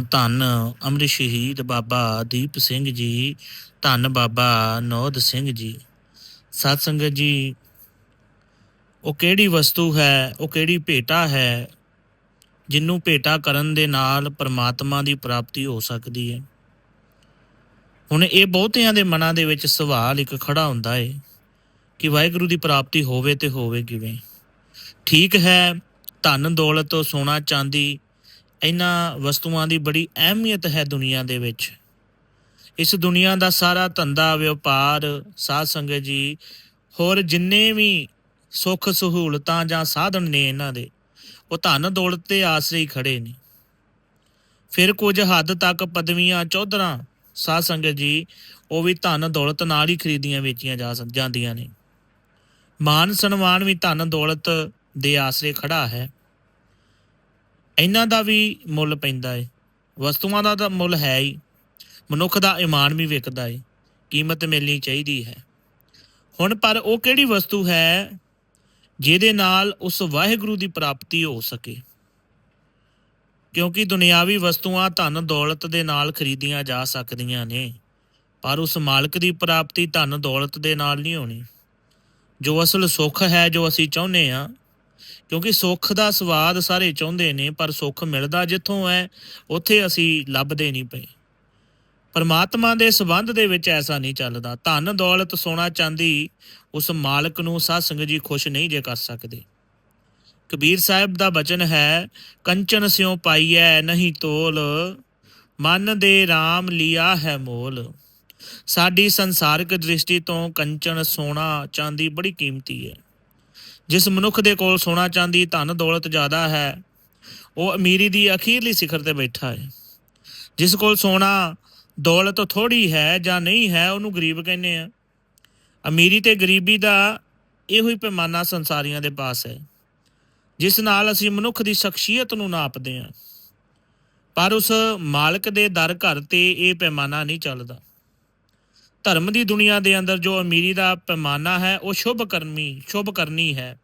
ਧੰਨ ਅੰਮ੍ਰਿਤ ਸ਼ਹੀਦ ਬਾਬਾ ਦੀਪ ਸਿੰਘ ਜੀ, ਧੰਨ ਬਾਬਾ ਨੌਦ ਸਿੰਘ ਜੀ। ਸਤ ਸੰਗਤ ਜੀ, ਉਹ ਕਿਹੜੀ ਵਸਤੂ ਹੈ, ਉਹ ਕਿਹੜੀ ਭੇਟਾ ਹੈ ਜਿਹਨੂੰ ਭੇਟਾ ਕਰਨ ਦੇ ਨਾਲ ਪਰਮਾਤਮਾ ਦੀ ਪ੍ਰਾਪਤੀ ਹੋ ਸਕਦੀ ਹੈ। ਹੁਣ ਇਹ ਬਹੁਤਿਆਂ ਦੇ ਮਨਾਂ ਦੇ ਵਿੱਚ ਸਵਾਲ ਇੱਕ ਖੜਾ ਹੁੰਦਾ ਏ, ਕਿ ਵਾਹਿਗੁਰੂ ਦੀ ਪ੍ਰਾਪਤੀ ਹੋਵੇ ਤੇ ਹੋਵੇ ਕਿਵੇਂ? ਠੀਕ ਹੈ, ਧਨ ਦੌਲਤ ਸੋਨਾ ਚਾਂਦੀ ਇਹਨਾਂ ਵਸਤੂਆਂ ਦੀ ਬੜੀ ਅਹਿਮੀਅਤ ਹੈ ਦੁਨੀਆ ਦੇ ਵਿੱਚ। ਇਸ ਦੁਨੀਆ ਦਾ ਸਾਰਾ ਧੰਦਾ ਵਪਾਰ ਸਾਧ ਸੰਗਤ ਜੀ, ਹੋਰ ਜਿੰਨੇ ਵੀ ਸੁੱਖ ਸਹੂਲਤਾਂ ਜਾਂ ਸਾਧਨ ਨੇ ਇਹਨਾਂ ਦੇ, ਉਹ ਧਨ ਦੌਲਤ ਤੇ ਆਸਰੇ ਹੀ ਖੜੇ ਨੇ। ਫਿਰ ਕੁਝ ਹੱਦ ਤੱਕ ਪਦਵੀਆਂ, ਚੌਧਰਾਂ, ਸਾਧ ਸੰਗਤ ਜੀ, ਉਹ ਵੀ ਧਨ ਦੌਲਤ ਨਾਲ ਹੀ ਖਰੀਦੀਆਂ ਵੇਚੀਆਂ ਜਾ ਜਾਂਦੀਆਂ ਨੇ। ਮਾਨ ਸਨਮਾਨ ਵੀ ਧਨ ਦੌਲਤ ਦੇ ਆਸਰੇ ਖੜਾ ਹੈ। ਇਹਨਾਂ ਦਾ ਵੀ ਮੁੱਲ ਪੈਂਦਾ ਏ। ਵਸਤੂਆਂ ਦਾ ਤਾਂ ਮੁੱਲ ਹੈ ਹੀ। ਮਨੁੱਖ ਦਾ ਈਮਾਨ ਵੀ ਵਿਕਦਾ ਏ। ਕੀਮਤ ਮਿਲਣੀ ਚਾਹੀਦੀ ਹੈ। ਹੁਣ ਪਰ ਉਹ ਕਿਹੜੀ ਵਸਤੂ ਹੈ ਜਿਹਦੇ ਨਾਲ ਉਸ ਵਾਹਿਗੁਰੂ ਦੀ ਪ੍ਰਾਪਤੀ ਹੋ ਸਕੇ? ਕਿਉਂਕਿ ਦੁਨਿਆਵੀ ਵਸਤੂਆਂ ਧਨ ਦੌਲਤ ਦੇ ਨਾਲ ਖਰੀਦੀਆਂ ਜਾ ਸਕਦੀਆਂ ਨੇ। ਪਰ ਉਸ ਮਾਲਕ ਦੀ ਪ੍ਰਾਪਤੀ ਧਨ ਦੌਲਤ ਦੇ ਨਾਲ ਨਹੀਂ ਹੋਣੀ। ਜੋ ਅਸਲ ਸੁੱਖ ਹੈ ਜੋ ਅਸੀਂ ਚਾਹੁੰਦੇ ਆ ਕਿਉਂਕਿ ਸੁੱਖ ਦਾ ਸਵਾਦ ਸਾਰੇ ਚਾਹੁੰਦੇ ਨੇ, ਪਰ ਸੁੱਖ ਮਿਲਦਾ ਜਿੱਥੋਂ ਹੈ, ਉੱਥੇ ਅਸੀਂ ਲੱਭਦੇ ਨਹੀਂ ਪਏ। ਪਰਮਾਤਮਾ ਦੇ ਸਬੰਧ ਦੇ ਵਿੱਚ ਐਸਾ ਨਹੀਂ ਚੱਲਦਾ। ਧਨ, ਦੌਲਤ, ਸੋਨਾ, ਚਾਂਦੀ, ਉਸ ਮਾਲਕ ਨੂੰ ਸਾਧ ਸੰਗਤ ਜੀ ਖੁਸ਼ ਨਹੀਂ ਜੇ ਕਰ ਸਕਦੇ। ਕਬੀਰ ਸਾਹਿਬ ਦਾ ਬਚਨ ਹੈ, ਕੰਚਨ ਸਿਉ ਪਾਈਐ ਨਹੀਂ ਤੋਲ, ਮਨ ਦੇ RAM ਲਿਆ ਹੈ ਮੋਲ। ਸਾਡੀ ਸੰਸਾਰਿਕ ਦ੍ਰਿਸ਼ਟੀ ਤੋਂ ਕੰਚਨ, ਸੋਨਾ, ਚਾਂਦੀ ਬੜੀ ਕੀਮਤੀ ਹੈ। ਜਿਸ ਮਨੁੱਖ ਦੇ ਕੋਲ ਸੋਨਾ ਚਾਂਦੀ, ਧਨ ਦੌਲਤ ਜ਼ਿਆਦਾ ਹੈ, ਉਹ ਅਮੀਰੀ ਦੀ ਅਖੀਰਲੀ ਸਿਖਰ ਤੇ ਬੈਠਾ ਹੈ। ਜਿਸ ਕੋਲ ਸੋਨਾ, ਦੌਲਤ ਥੋੜੀ ਹੈ ਜਾਂ ਨਹੀਂ ਹੈ, ਉਹਨੂੰ ਗਰੀਬ ਕਹਿੰਦੇ ਆ। ਅਮੀਰੀ ਤੇ ਗਰੀਬੀ ਦਾ ਇਹੋ ਹੀ ਪੈਮਾਨਾ ਸੰਸਾਰੀਆਂ ਦੇ ਪਾਸ ਹੈ, ਜਿਸ ਨਾਲ ਅਸੀਂ ਮਨੁੱਖ ਦੀ ਸ਼ਖਸੀਅਤ ਨੂੰ ਨਾਪਦੇ ਹਾਂ। ਪਰ ਉਸ ਮਾਲਕ ਦੇ ਦਰ ਘਰ ਤੇ ਇਹ ਪੈਮਾਨਾ ਨਹੀਂ ਚੱਲਦਾ। ਧਰਮ ਦੀ ਦੁਨੀਆ ਦੇ ਅੰਦਰ ਜੋ ਅਮੀਰੀ ਦਾ ਪੈਮਾਨਾ ਹੈ, ਉਹ ਸ਼ੁਭ ਕਰਮੀ, ਸ਼ੁਭ ਕਰਨੀ ਹੈ।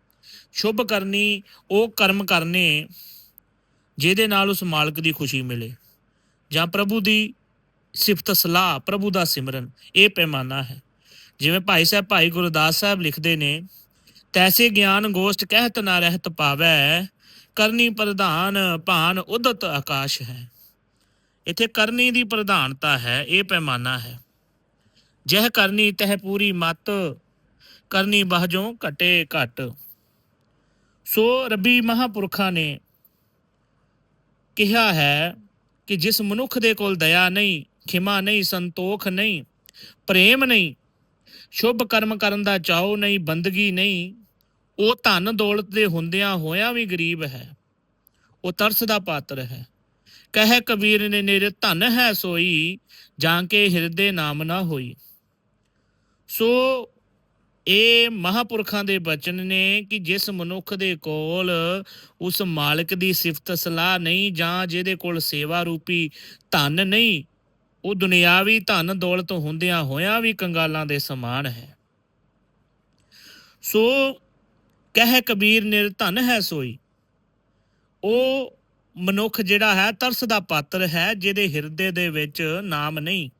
ਸ਼ੁਭ ਕਰਨੀ, ਉਹ ਕਰਮ ਕਰਨੇ ਜਿਹਦੇ ਨਾਲ ਉਸ ਮਾਲਕ ਦੀ ਖੁਸ਼ੀ ਮਿਲੇ। ਜਾਂ ਪ੍ਰਭੂ ਦੀ ਸਿਫਤ ਸਲਾਹ, ਪ੍ਰਭੂ ਦਾ ਸਿਮਰਨ, ਇਹ ਪੈਮਾਨਾ ਹੈ। ਜਿਵੇਂ ਭਾਈ ਸਾਹਿਬ, ਭਾਈ ਗੁਰਦਾਸ ਸਾਹਿਬ ਲਿਖਦੇ ਨੇ, ਤੈਸੇ ਗਿਆਨ ਗੋਸ਼ਟ ਕਹਿਤ ਨਾ ਰਹਿਤ ਪਾਵੈ, ਕਰਨੀ ਪ੍ਰਧਾਨ ਭਾਨ ਉਦਤ ਆਕਾਸ਼ ਹੈ। ਇੱਥੇ ਕਰਨੀ ਦੀ ਪ੍ਰਧਾਨਤਾ ਹੈ, ਇਹ ਪੈਮਾਨਾ ਹੈ। ਜਹ ਕਰਨੀ ਤਹ ਪੂਰੀ ਮਤ, ਕਰਨੀ ਬਹਜੋਂ ਘਟੇ ਘਟ। ਸੋ ਰੱਬੀ ਮਹਾਪੁਰਖਾਂ ਨੇ ਕਿਹਾ ਹੈ ਕਿ ਜਿਸ ਮਨੁੱਖ ਦੇ ਕੋਲ ਦਇਆ ਨਹੀਂ, ਖਿਮਾ ਨਹੀਂ, ਸੰਤੋਖ ਨਹੀਂ, ਪ੍ਰੇਮ ਨਹੀਂ, ਸ਼ੁਭ ਕਰਮ ਕਰਨ ਦਾ ਚਾਹੋ ਨਹੀਂ, ਬੰਦਗੀ ਨਹੀਂ, ਉਹ ਧਨ ਦੌਲਤ ਦੇ ਹੁੰਦਿਆਂ ਹੋਇਆਂ ਵੀ ਗਰੀਬ ਹੈ। ਉਹ ਤਰਸ ਦਾ ਪਾਤਰ ਹੈ। ਕਹਿ ਕਬੀਰ ਨੇ, ਨੇਰੇ ਧਨ ਹੈ ਸੋਈ, ਜਾਂ ਕੇ ਹਿਰਦੇ ਨਾਮ ਨਾ ਹੋਈ। ਸੋ ਇਹ ਮਹਾਪੁਰਖਾਂ ਦੇ ਬਚਨ ਨੇ ਕਿ ਜਿਸ ਮਨੁੱਖ ਦੇ ਕੋਲ ਉਸ ਮਾਲਕ ਦੀ ਸਿਫਤ ਸਲਾਹ ਨਹੀਂ ਜਾਂ ਜਿਹਦੇ ਕੋਲ ਸੇਵਾ ਰੂਪੀ ਧਨ ਨਹੀਂ, ਉਹ ਦੁਨਿਆਵੀ ਧਨ ਦੌਲਤ ਹੁੰਦਿਆਂ ਹੋਇਆਂ ਵੀ ਕੰਗਾਲਾਂ ਦੇ ਸਮਾਨ ਹੈ। ਸੋ ਕਹਿ ਕਬੀਰ ਨਿਰਧਨ ਹੈ ਸੋਈ। ਉਹ ਮਨੁੱਖ ਜਿਹੜਾ ਹੈ ਤਰਸ ਦਾ ਪਾਤਰ ਹੈ ਜਿਹਦੇ ਹਿਰਦੇ ਦੇ ਵਿੱਚ ਨਾਮ ਨਹੀਂ।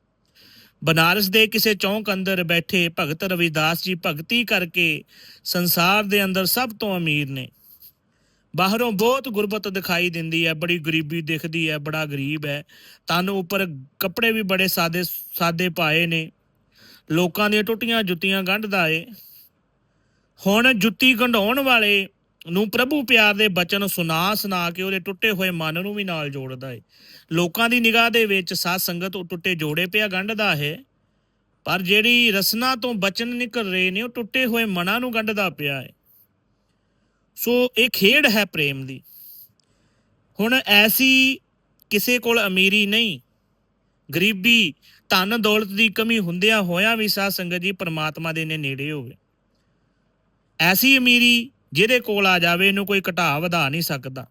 ਬਨਾਰਸ ਦੇ ਕਿਸੇ ਚੌਂਕ ਅੰਦਰ ਬੈਠੇ ਭਗਤ ਰਵਿਦਾਸ ਜੀ ਭਗਤੀ ਕਰਕੇ ਸੰਸਾਰ ਦੇ ਅੰਦਰ ਸਭ ਤੋਂ ਅਮੀਰ ਨੇ। ਬਾਹਰੋਂ ਬਹੁਤ ਗੁਰਬਤ ਦਿਖਾਈ ਦਿੰਦੀ ਹੈ, ਬੜੀ ਗਰੀਬੀ ਦਿਖਦੀ ਹੈ, ਬੜਾ ਗਰੀਬ ਹੈ। ਤਨ ਉੱਪਰ ਕੱਪੜੇ ਵੀ ਬੜੇ ਸਾਦੇ ਸਾਦੇ ਪਾਏ ਨੇ। ਲੋਕਾਂ ਦੀਆਂ ਟੁੱਟੀਆਂ ਜੁੱਤੀਆਂ ਗੰਢਦਾ ਏ। ਹੁਣ ਜੁੱਤੀ ਗੰਢਾਉਣ ਵਾਲੇ ਨੂੰ ਪ੍ਰਭੂ ਪਿਆਰ ਦੇ ਬਚਨ ਸੁਣਾ ਸੁਣਾ ਕੇ ਉਹਦੇ ਟੁੱਟੇ ਹੋਏ ਮਨ ਨੂੰ ਵੀ ਨਾਲ ਜੋੜਦਾ ਏ। ਲੋਕਾਂ ਦੀ ਨਿਗਾਹ ਦੇ ਵਿੱਚ ਸਾਧ ਸੰਗਤ ਉਹ ਟੁੱਟੇ ਜੋੜੇ ਪਿਆ ਗੰਢਦਾ ਹੈ, ਪਰ ਜਿਹੜੀ ਰਸਨਾ ਤੋਂ ਬਚਨ ਨਿਕਲ ਰਹੇ ਨੇ ਉਹ ਟੁੱਟੇ ਹੋਏ ਮਨਾਂ ਨੂੰ ਗੰਢਦਾ ਪਿਆ ਹੈ ਸੋ ਇਹ ਖੇਡ ਹੈ ਪ੍ਰੇਮ ਦੀ। ਹੁਣ ਐਸੀ ਕਿਸੇ ਕੋਲ ਅਮੀਰੀ ਨਹੀਂ, ਗਰੀਬੀ ਧਨ ਦੌਲਤ ਦੀ ਕਮੀ ਹੁੰਦਿਆਂ ਹੋਇਆ ਵੀ ਸਾਧ ਸੰਗਤ ਜੀ ਪਰਮਾਤਮਾ ਦੇ ਨੇ ਨੇੜੇ ਹੋਵੇ ਐਸੀ ਅਮੀਰੀ ਜਿਹਦੇ ਕੋਲ ਆ ਜਾਵੇ, ਇਹਨੂੰ ਕੋਈ ਘਟਾ ਵਧਾ ਨਹੀਂ ਸਕਦਾ।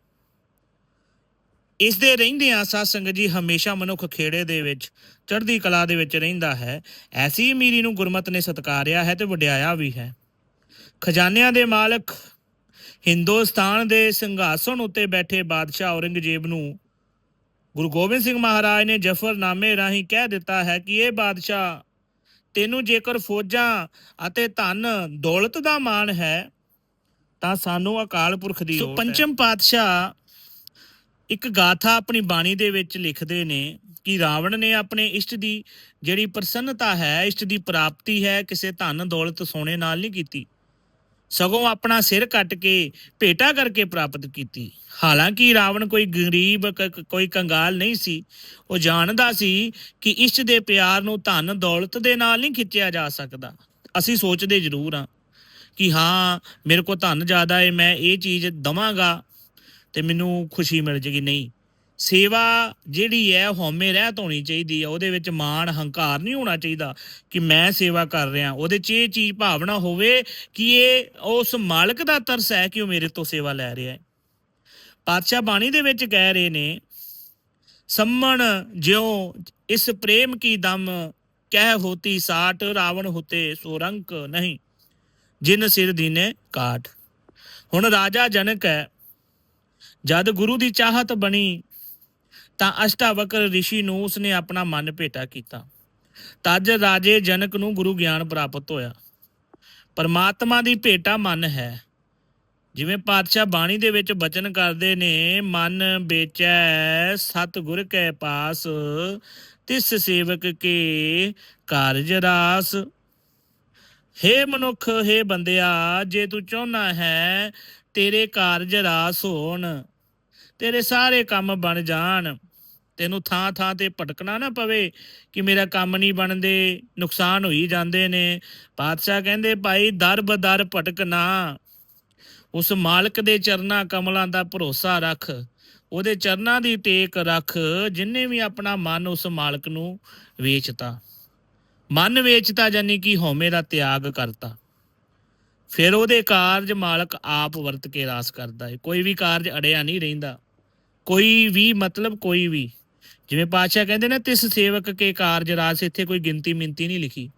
ਇਸ ਦੇ ਰਹਿੰਦੇ ਆ ਸਾਧ ਸੰਗਤ ਜੀ, ਹਮੇਸ਼ਾ ਮਨੁੱਖ ਖੇੜੇ ਦੇ ਵਿੱਚ, ਚੜ੍ਹਦੀ ਕਲਾ ਦੇ ਵਿੱਚ ਰਹਿੰਦਾ ਹੈ। ਐਸੀ ਅਮੀਰੀ ਨੂੰ ਗੁਰਮਤ ਨੇ ਸਤਕਾਰਿਆ ਹੈ ਤੇ ਵਡਿਆਇਆ ਵੀ ਹੈ। ਖਜ਼ਾਨਿਆਂ ਦੇ ਮਾਲਕ ਹਿੰਦੁਸਤਾਨ ਦੇ ਸਿੰਘਾਸਣ ਉੱਤੇ ਬੈਠੇ ਬਾਦਸ਼ਾਹ ਔਰੰਗਜ਼ੇਬ ਨੂੰ ਗੁਰੂ ਗੋਬਿੰਦ ਸਿੰਘ ਮਹਾਰਾਜ ਨੇ ਜਫਰਨਾਮੇ ਰਾਹੀਂ ਕਹਿ ਦਿੱਤਾ ਹੈ ਕਿ ਇਹ ਬਾਦਸ਼ਾਹ ਤੈਨੂੰ ਜੇਕਰ ਫੌਜਾਂ ਅਤੇ ਧਨ ਦੌਲਤ ਦਾ ਮਾਣ ਹੈ ਤਾਂ ਸਾਨੂੰ ਅਕਾਲ ਪੁਰਖ ਦੀ ਸੋ ਪੰਚਮ ਪਾਤਸ਼ਾਹ ਇੱਕ ਗਾਥਾ ਆਪਣੀ ਬਾਣੀ ਦੇ ਵਿੱਚ ਲਿਖਦੇ ਨੇ ਕਿ ਰਾਵਣ ਨੇ ਆਪਣੇ ਇਸ਼ਟ ਦੀ ਜਿਹੜੀ ਪ੍ਰਸੰਨਤਾ ਹੈ ਇਸ਼ਟ ਦੀ ਪ੍ਰਾਪਤੀ ਹੈ ਕਿਸੇ ਧਨ ਦੌਲਤ ਸੋਨੇ ਨਾਲ ਨਹੀਂ ਕੀਤੀ। ਸਗੋਂ ਆਪਣਾ ਸਿਰ ਕੱਟ ਕੇ ਭੇਟਾ ਕਰਕੇ ਪ੍ਰਾਪਤ ਕੀਤੀ। ਹਾਲਾਂਕਿ ਰਾਵਣ ਕੋਈ ਗਰੀਬ ਕੋਈ ਕੰਗਾਲ ਨਹੀਂ ਸੀ। ਉਹ ਜਾਣਦਾ ਸੀ ਕਿ ਇਸ਼ਟ ਦੇ ਪਿਆਰ ਨੂੰ ਧਨ ਦੌਲਤ ਦੇ ਨਾਲ ਨਹੀਂ ਖਿੱਚਿਆ ਜਾ ਸਕਦਾ। ਅਸੀਂ ਸੋਚਦੇ ਜ਼ਰੂਰ ਹਾਂ ਕਿ ਹਾਂ, ਮੇਰੇ ਕੋਲ ਧਨ ਜ਼ਿਆਦਾ ਹੈ ਮੈਂ ਇਹ ਚੀਜ਼ ਦਵਾਂਗਾ ਤੇ ਮੈਨੂੰ ਖੁਸ਼ੀ ਮਿਲ ਜੇਗੀ। ਨਹੀਂ। ਸੇਵਾ ਜਿਹੜੀ ਹੈ ਹਉਮੈ ਰਹਿਤ ਹੋਣੀ ਚਾਹੀਦੀ ਹੈ ਉਹਦੇ ਵਿੱਚ ਮਾਣ, ਹੰਕਾਰ ਨਹੀਂ ਹੋਣਾ ਚਾਹੀਦਾ ਕਿ ਮੈਂ ਸੇਵਾ ਕਰ ਰਿਹਾ। ਉਹਦੇ 'ਚ ਇਹ ਚੀਜ਼ ਭਾਵਨਾ ਹੋਵੇ ਕਿ ਇਹ ਉਸ ਮਾਲਕ ਦਾ ਤਰਸ ਹੈ ਕਿ ਉਹ ਮੇਰੇ ਤੋਂ ਸੇਵਾ ਲੈ ਰਿਹਾ ਹੈ। ਪਾਤਸ਼ਾਹ ਬਾਣੀ ਦੇ ਵਿੱਚ ਕਹਿ ਰਹੇ ਨੇ, ਸੰਮਣ ਜਿਉ ਇਸ ਪ੍ਰੇਮ ਕੀ ਦਮ, ਕਹਿ ਹੋਤੀ ਸਾਟ ਰਾਵਣ ਹੁਤੇ ਸੋਰੰਕ ਨਹੀਂ। ਜਿਨ ਸਿਰ ਦੀਨੇ ਕਾਟ ਹੁਣ ਰਾਜਾ ਜਨਕ ਹੈ, ਜਦ ਗੁਰੂ ਦੀ ਚਾਹਤ ਬਣੀ, ਤਾਂ ਅਸ਼ਟਾਵਕਰ ਰਿਸ਼ੀ ਨੂੰ ਉਸਨੇ ਆਪਣਾ ਮਨ ਭੇਟਾ ਕੀਤਾ। ਤਜ ਰਾਜੇ ਜਨਕ ਨੂੰ ਗੁਰੂ ਗਿਆਨ ਪ੍ਰਾਪਤ ਹੋਇਆ। ਪਰਮਾਤਮਾ ਦੀ ਭੇਟਾ ਮਨ ਹੈ। ਜਿਵੇਂ ਪਾਤਸ਼ਾਹ ਬਾਣੀ ਦੇ ਵਿੱਚ ਬਚਨ ਕਰਦੇ ਨੇ, ਮਨ ਵੇਚੈ ਸਤ ਗੁਰ ਕੈ ਪਾਸ, ਤਿਸ ਸੇਵਕ ਕੇ ਕਾਰਜ ਰਾਸ। ਹੇ ਮਨੁੱਖ, ਹੇ ਬੰਦਿਆ, ਜੇ ਤੂੰ ਚਾਹੁੰਦਾ ਹੈ ਤੇਰੇ ਕਾਰਜ ਰਾਸ ਹੋਣ ਤੇਰੇ ਸਾਰੇ ਕੰਮ ਬਣ ਜਾਣ, ਤੈਨੂੰ ਥਾਂ ਥਾਂ ਤੇ ਭਟਕਣਾ ਨਾ ਪਵੇ ਕਿ ਮੇਰਾ ਕੰਮ ਨਹੀਂ ਬਣਦੇ, ਨੁਕਸਾਨ ਹੋਈ ਜਾਂਦੇ ਨੇ। ਪਾਤਸ਼ਾਹ ਕਹਿੰਦੇ, ਭਾਈ, ਦਰ ਬਦਰ ਭਟਕਣਾ ਉਸ ਮਾਲਕ ਦੇ ਚਰਨਾਂ ਕਮਲਾਂ ਦਾ ਭਰੋਸਾ ਰੱਖ, ਉਹਦੇ ਚਰਨਾਂ ਦੀ ਟੇਕ ਰੱਖ ਜਿਨਨੇ ਵੀ ਆਪਣਾ ਮਨ ਉਸ ਮਾਲਕ ਨੂੰ ਵੇਚਤਾ। ਮਨ ਵੇਚਤਾ ਜਾਨੀ ਕਿ ਹਉਮੈ ਦਾ ਤਿਆਗ ਕਰਤਾ। ਫਿਰ ਉਹਦੇ ਕਾਰਜ ਮਾਲਕ ਆਪ ਵਰਤ ਕੇ ਰਾਸ ਕਰਦਾ ਹੈ ਕੋਈ ਵੀ ਕਾਰਜ ਅੜਿਆ ਨਹੀਂ ਰਹਿੰਦਾ। ਕੋਈ ਵੀ ਮਤਲਬ, ਕੋਈ ਵੀ। ਜਿਵੇਂ ਪਾਤਸ਼ਾਹ ਕਹਿੰਦੇ ਨੇ, ਤਿਸ ਸੇਵਕ ਕੇ ਕਾਰਜ ਰਾਸ ਇੱਥੇ ਕੋਈ ਗਿਣਤੀ ਮਿੰਤੀ ਨਹੀਂ ਲਿਖੀ।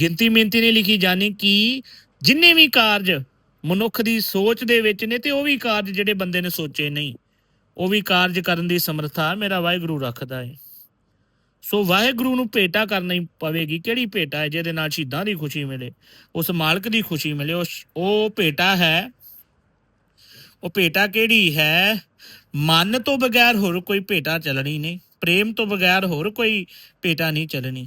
ਗਿਣਤੀ ਮਿੰਤੀ ਨਹੀਂ ਲਿਖੀ ਜਾਨੀ ਕਿ ਜਿੰਨੇ ਵੀ ਕਾਰਜ ਮਨੁੱਖ ਦੀ ਸੋਚ ਦੇ ਵਿੱਚ ਨੇ ਤੇ ਉਹ ਵੀ ਕਾਰਜ ਜਿਹੜੇ ਬੰਦੇ ਨੇ ਸੋਚੇ ਨਹੀਂ। ਉਹ ਵੀ ਕਾਰਜ ਕਰਨ ਦੀ ਸਮਰੱਥਾ ਮੇਰਾ ਵਾਹਿਗੁਰੂ ਰੱਖਦਾ ਹੈ ਸੋ ਵਾਹਿਗੁਰੂ ਨੂੰ ਭੇਟਾ ਕਰਨੀ ਪਵੇਗੀ, ਕਿਹੜੀ ਭੇਟਾ ਹੈ ਜਿਹਦੇ ਨਾਲ ਸ਼ਹੀਦਾਂ ਦੀ ਖੁਸ਼ੀ ਮਿਲੇ, ਉਸ ਮਾਲਕ ਦੀ ਖੁਸ਼ੀ ਮਿਲੇ ਉਹ ਭੇਟਾ ਹੈ, ਉਹ ਭੇਟਾ ਕਿਹੜੀ ਹੈ? ਮਨ ਤੋਂ ਬਗੈਰ ਹੋਰ ਕੋਈ ਭੇਟਾ ਚੱਲਣੀ ਨਹੀਂ, ਪ੍ਰੇਮ ਤੋਂ ਬਗੈਰ ਹੋਰ ਕੋਈ ਭੇਟਾ ਨਹੀਂ ਚੱਲਣੀ।